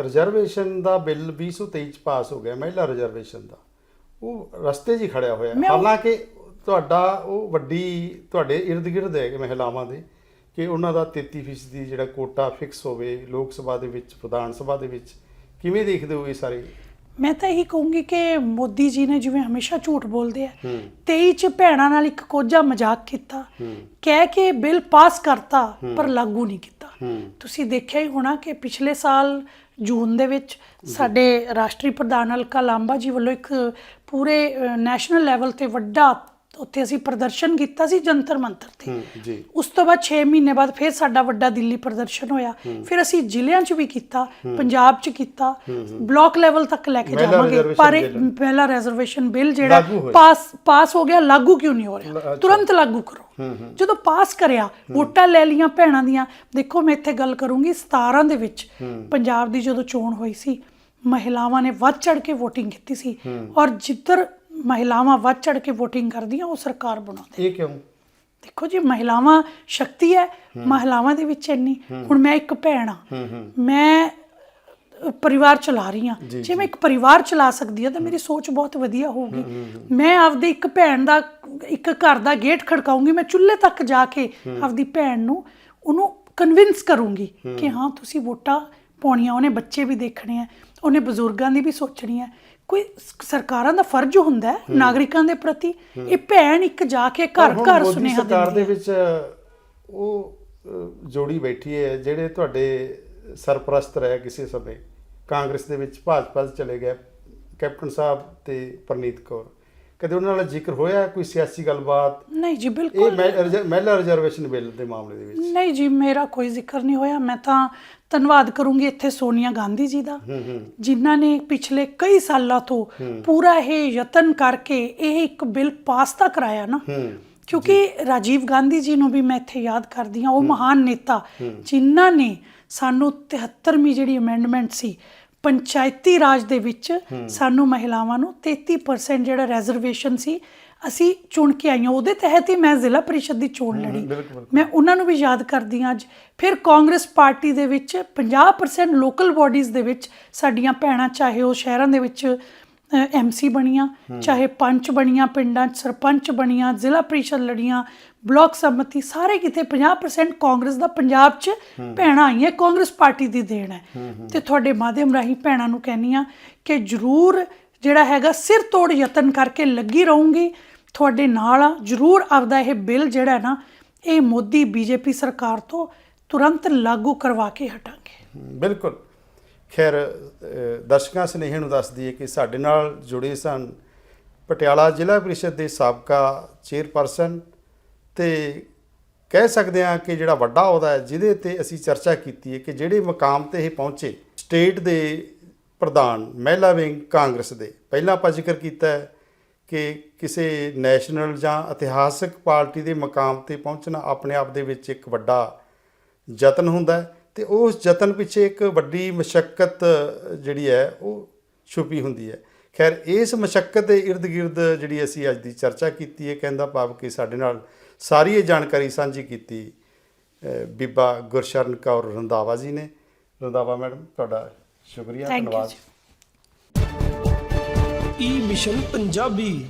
ਰਿਜ਼ਰਵੇਸ਼ਨ ਦਾ ਬਿੱਲ 2023 ਚ ਪਾਸ ਹੋ ਗਿਆ ਮਹਿਲਾ ਰਿਜ਼ਰਵੇਸ਼ਨ ਦਾ। ਉਹ ਰਸਤੇ 'ਚ ਹੀ ਖੜਿਆ ਹੋਇਆ। ਹਾਲਾਂਕਿ ਤੁਹਾਡਾ ਉਹ ਵੱਡੀ ਤੁਹਾਡੇ ਇਰਦ ਗਿਰਦ ਹੈ ਕਿ ਮਹਿਲਾਵਾਂ ਦੇ। ਕਿ ਉਹਨਾਂ ਦਾ 33% ਦੀ ਜਿਹੜਾ ਕੋਟਾ ਫਿਕਸ ਹੋਵੇ ਲੋਕ ਸਭਾ ਦੇ ਵਿੱਚ ਵਿਧਾਨ ਸਭਾ ਦੇ ਵਿੱਚ ਕਿਵੇਂ ਦੇਖਦੇ ਹੋ ਇਹ ਸਾਰੇ? ਮੈਂ ਤਾਂ ਇਹੀ ਕਹੂੰਗੀ ਕਿ ਮੋਦੀ ਜੀ ਨੇ ਜਿਵੇਂ ਹਮੇਸ਼ਾ ਝੂਠ ਬੋਲਦੇ ਆ ਹੂੰ। 23 ਚ ਭੈਣਾਂ ਨਾਲ ਇੱਕ ਕੋਝਾ ਮਜ਼ਾਕ ਕੀਤਾ ਕਹਿ ਕੇ ਬਿੱਲ ਪਾਸ ਕਰਤਾ ਪਰ ਲਾਗੂ ਨਹੀਂ ਕੀਤਾ। ਤੁਸੀਂ ਦੇਖਿਆ ਹੀ ਹੋਣਾ ਕਿ ਪਿਛਲੇ ਸਾਲ ਜੂਨ ਦੇ ਵਿੱਚ ਸਾਡੇ ਰਾਸ਼ਟਰੀ ਪ੍ਰਧਾਨ ਹਲਕਾ ਲਾਂਬਾ ਜੀ ਵੱਲੋਂ ਇੱਕ ਪੂਰੇ ਨੈਸ਼ਨਲ ਲੈਵਲ ਤੇ ਵੱਡਾ ਉੱਥੇ ਅਸੀਂ ਪ੍ਰਦਰਸ਼ਨ ਕੀਤਾ ਸੀ ਜੰਤਰ ਮੰਤਰ ਤੇ। ਜੀ। ਉਸ ਤੋਂ ਬਾਅਦ 6 ਮਹੀਨੇ ਬਾਅਦ ਫਿਰ ਸਾਡਾ ਵੱਡਾ ਦਿੱਲੀ ਪ੍ਰਦਰਸ਼ਨ ਹੋਇਆ। ਫਿਰ ਅਸੀਂ ਜ਼ਿਲ੍ਹਿਆਂ 'ਚ ਵੀ ਕੀਤਾ ਪੰਜਾਬ 'ਚ ਕੀਤਾ ਬਲਾਕ ਲੈਵਲ ਤੱਕ ਲੈ ਕੇ ਜਾਵਾਂਗੇ। ਪਰ। ਪਹਿਲਾ ਰਿਜ਼ਰਵੇਸ਼ਨ ਬਿੱਲ ਜਿਹੜਾ। ਪਾਸ ਪਾਸ ਹੋ ਗਿਆ ਲਾਗੂ ਕਿਉਂ ਨਹੀਂ ਹੋ ਰਿਹਾ। ਤੁਰੰਤ ਲਾਗੂ ਕਰੋ। ਜਦੋਂ ਪਾਸ ਕਰਿਆ ਵੋਟਾਂ ਲੈ ਲੀਆਂ ਭੈਣਾਂ ਦੀਆਂ। ਦੇਖੋ ਮੈਂ ਇੱਥੇ ਗੱਲ ਕਰੂੰਗੀ 17 ਦੇ ਵਿੱਚ ਪੰਜਾਬ ਦੀ ਜਦੋਂ ਚੋਣ ਹੋਈ ਸੀ ਮਹਿਲਾਵਾਂ ਨੇ ਵੱਧ ਚੜ ਕੇ VOTING ਕੀਤੀ ਸੀ। ਔਰ ਜਿੱਧਰ ਮਹਿਲਾਵਾਂ ਵੱਧ ਚੜ ਕੇ VOTING ਕਰਦੀਆਂ ਉਹ ਸਰਕਾਰ ਬਣਾਉਂਦੇ। ਇਹ ਕਿਉਂ? ਦੇਖੋ ਜੀ ਮਹਿਲਾਵਾਂ ਸ਼ਕਤੀ ਹੈ ਮਹਿਲਾਵਾਂ ਦੇ ਵਿੱਚ ਇੰਨੀ। ਹੁਣ ਮੈਂ ਇੱਕ ਭੈਣ ਆ ਮੈਂ ਪਰਿਵਾਰ ਚਲਾ ਰਹੀ ਹਾਂ। ਜੀ, ਮੈਂ ਇੱਕ ਪਰਿਵਾਰ ਚਲਾ ਸਕਦੀ ਹਾਂ ਤਾਂ ਮੇਰੀ ਸੋਚ ਬਹੁਤ ਵਧੀਆ ਹੋਊਗੀ। ਮੈਂ ਆਪਦੇ ਇੱਕ ਭੈਣ ਦਾ ਇੱਕ ਘਰ ਦਾ ਗੇਟ ਖੜਕਾਉਂਗੀ ਮੈਂ ਚੁੱਲ੍ਹੇ ਤੱਕ ਜਾ ਕੇ ਆਪਦੀ ਭੈਣ ਨੂੰ ਉਹਨੂੰ ਕਨਵਿੰਸ ਕਰੂੰਗੀ ਕਿ ਹਾਂ ਤੁਸੀਂ ਵੋਟਾਂ ਪਾਉਣੀਆਂ ਉਹਨੇ ਬੱਚੇ ਵੀ ਦੇਖਣੇ ਆ ਉਹਨੇ ਬਜ਼ੁਰਗਾਂ ਦੀ ਵੀ ਸੋਚਣੀ ਹੈ ਕੋਈ ਸਰਕਾਰਾਂ ਦਾ ਫਰਜ਼ ਹੁੰਦਾ ਹੈ ਨਾਗਰਿਕਾਂ ਦੇ ਪ੍ਰਤੀ ਇਹ ਭੈਣ ਇੱਕ ਜਾ ਕੇ ਘਰ ਘਰ ਸੁਨੇਹਾ ਸਰਕਾਰ ਦਿੰਦੀ ਦੇ ਹੈ। ਵਿੱਚ ਉਹ ਜੋੜੀ ਬੈਠੀ ਹੈ ਜਿਹੜੇ ਤੁਹਾਡੇ ਸਰਪ੍ਰਸਤ ਰਹੇ ਕਿਸੇ ਸਮੇਂ ਕਾਂਗਰਸ ਦੇ ਵਿੱਚ ਭਾਜਪਾ 'ਚ ਚਲੇ ਗਏ ਕੈਪਟਨ ਸਾਹਿਬ ਤੇ ਪ੍ਰਨੀਤ ਕੌਰ। ਕਦੇ ਉਹਨਾਂ ਨਾਲ ਜ਼ਿਕਰ ਹੋਇਆ ਕੋਈ ਸਿਆਸੀ ਗੱਲਬਾਤ? ਨਹੀਂ ਜੀ ਇਹ ਬਿਲਕੁਲ। ਮਹਿ- ਮਹਿਲਾ ਰਿਜ਼ਰਵੇਸ਼ਨ ਬਿੱਲ ਦੇ ਮਾਮਲੇ ਦੇ ਵਿੱਚ। ਨਹੀਂ ਜੀ ਮੇਰਾ ਕੋਈ ਜ਼ਿਕਰ ਨਹੀਂ ਹੋਇਆ। ਮੈਂ ਤਾਂ ਧੰਨਵਾਦ ਕਰੂੰਗੀ ਇੱਥੇ ਸੋਨੀਆ ਗਾਂਧੀ ਜੀ ਦਾ ਹੂੰ ਹੂੰ। ਜਿਨ੍ਹਾਂ ਨੇ ਪਿਛਲੇ ਕਈ ਸਾਲਾਂ ਤੋਂ ਪੂਰਾ ਇਹ ਯਤਨ ਕਰਕੇ ਇਹ ਇੱਕ ਬਿੱਲ ਪਾਸ ਤਾਂ ਕਰਾਇਆ ਨਾ। ਹੂੰ। ਕਿਉਂਕਿ ਰਾਜੀਵ ਗਾਂਧੀ ਜੀ ਨੂੰ ਵੀ ਮੈਂ ਇੱਥੇ ਯਾਦ ਕਰਦੀ ਹਾਂ ਉਹ ਮਹਾਨ ਨੇਤਾ ਜਿਨ੍ਹਾਂ ਨੇ ਸਾਨੂੰ 73ਵੀਂ ਜਿਹੜੀ ਅਮੈਂਡਮੈਂਟ ਸੀ ਪੰਚਾਇਤੀ ਰਾਜ ਦੇ ਵਿੱਚ ਸਾਨੂੰ ਮਹਿਲਾਵਾਂ ਨੂੰ 33% ਜਿਹੜਾ ਰਿਜ਼ਰਵੇਸ਼ਨ ਸੀ ਅਸੀਂ ਚੁਣ ਕੇ ਆਈਆਂ। ਉਹਦੇ ਤਹਿਤ ਹੀ ਮੈਂ ਜ਼ਿਲ੍ਹਾ ਪਰਿਸ਼ਦ ਦੀ ਚੋਣ ਲੜੀ। ਮੈਂ ਉਹਨਾਂ ਨੂੰ ਵੀ ਯਾਦ ਕਰਦੀ ਹਾਂ ਅੱਜ। ਫਿਰ ਕਾਂਗਰਸ ਪਾਰਟੀ ਦੇ ਵਿੱਚ 50% ਲੋਕਲ ਬਾਡੀਜ਼ ਦੇ ਵਿੱਚ ਸਾਡੀਆਂ ਭੈਣਾਂ ਚਾਹੇ ਉਹ ਸ਼ਹਿਰਾਂ ਦੇ ਵਿੱਚ ਐਮਸੀ ਬਣੀਆਂ ਚਾਹੇ ਪੰਚ ਬਣੀਆਂ ਪਿੰਡਾਂ 'ਚ ਸਰਪੰਚ ਬਣੀਆਂ ਜ਼ਿਲ੍ਹਾ ਪਰਿਸ਼ਦ ਲੜੀਆਂ ਬਲਾਕ ਸੰਮਤੀ ਸਾਰੇ ਕਿਤੇ 50% ਕਾਂਗਰਸ ਦਾ ਪੰਜਾਬ 'ਚ ਭੈਣਾਂ ਆਈਆਂ ਕਾਂਗਰਸ ਪਾਰਟੀ ਦੀ ਦੇਣ ਹੈ। ਤੇ ਤੁਹਾਡੇ ਮਾਧਿਅਮ ਰਾਹੀਂ ਭੈਣਾਂ ਨੂੰ ਕਹਿੰਨੀ ਆ ਕਿ ਜ਼ਰੂਰ ਜਿਹੜਾ ਹੈਗਾ ਸਿਰ ਤੋੜ ਯਤਨ ਕਰਕੇ ਲੱਗੀ ਰਹੂੰਗੀ। ਤੁਹਾਡੇ ਨਾਲ ਆ ਜ਼ਰੂਰ ਆਪਦਾ ਇਹ ਬਿੱਲ ਜਿਹੜਾ ਨਾ ਇਹ ਮੋਦੀ ਬੀਜੇਪੀ ਸਰਕਾਰ ਤੋਂ ਤੁਰੰਤ ਲਾਗੂ ਕਰਵਾ ਕੇ ਹਟਾਂਗੇ। ਬਿਲਕੁਲ। ਖੈਰ ਦਰਸ਼ਕਾਂ ਸਨੇਹ ਨੂੰ ਦੱਸ ਦਈਏ ਕਿ ਸਾਡੇ ਨਾਲ ਜੁੜੇ ਸਨ ਪਟਿਆਲਾ ਜ਼ਿਲ੍ਹਾ ਪ੍ਰੀਸ਼ਦ ਦੇ ਸਾਬਕਾ ਚੇਅਰਪਰਸਨ ਤੇ ਕਹਿ ਸਕਦੇ ਹਾਂ ਕਿ ਜਿਹੜਾ ਵੱਡਾ ਅਹੁਦਾ ਹੈ, ਜਿਹਦੇ ਤੇ ਅਸੀਂ ਚਰਚਾ ਕੀਤੀ ਹੈ ਕਿ ਜਿਹੜੇ ਮਕਾਮ ਤੇ ਇਹ ਪਹੁੰਚੇ, ਸਟੇਟ ਦੇ ਪ੍ਰਧਾਨ, ਮਹਿਲਾ ਵਿੰਗ, ਕਾਂਗਰਸ ਦੇ। ਪਹਿਲਾਂ ਆਪਾਂ ਜ਼ਿਕਰ ਕੀਤਾ ਹੈ ਕਿ ਕਿਸੇ ਨੈਸ਼ਨਲ ਜਾਂ ਇਤਿਹਾਸਕ ਪਾਰਟੀ ਦੇ ਮਕਾਮ ਤੇ ਪਹੁੰਚਣਾ ਆਪਣੇ ਆਪ ਦੇ ਵਿੱਚ ਇੱਕ ਵੱਡਾ ਯਤਨ ਹੁੰਦਾ ਹੈ ਤੇ ਉਸ ਯਤਨ ਪਿੱਛੇ ਇੱਕ ਵੱਡੀ ਮਸ਼ਕਤ ਜਿਹੜੀ ਹੈ, ਉਹ ਛੁਪੀ ਹੁੰਦੀ ਹੈ। ਖੈਰ, ਇਸ ਮਸ਼ਕਤ ਦੇ ird ਗਿਰਦ ਜਿਹੜੀ ਅਸੀਂ ਅੱਜ ਦੀ ਚਰਚਾ ਕੀਤੀ ਹੈ, ਕਹਿੰਦਾ ਭਾਵ ਕਿ ਸਾਡੇ ਨਾਲ ਸਾਰੀ ਇਹ ਜਾਣਕਾਰੀ ਸਾਂਝੀ ਕੀਤੀ ਬੀਬਾ ਗੁਰਸ਼ਰਨ ਕੌਰ ਰੰਦਾਵਾ ਜੀ ਨੇ। ਰੰਦਾਵਾ ਮੈਡਮ ਤੁਹਾਡਾ ਸ਼ੁਕਰੀਆ ਥੈਂਕ ਯੂ ਧੰਨਵਾਦ। ਜੀ। ਈ ਮਿਸ਼ਨ ਪੰਜਾਬੀ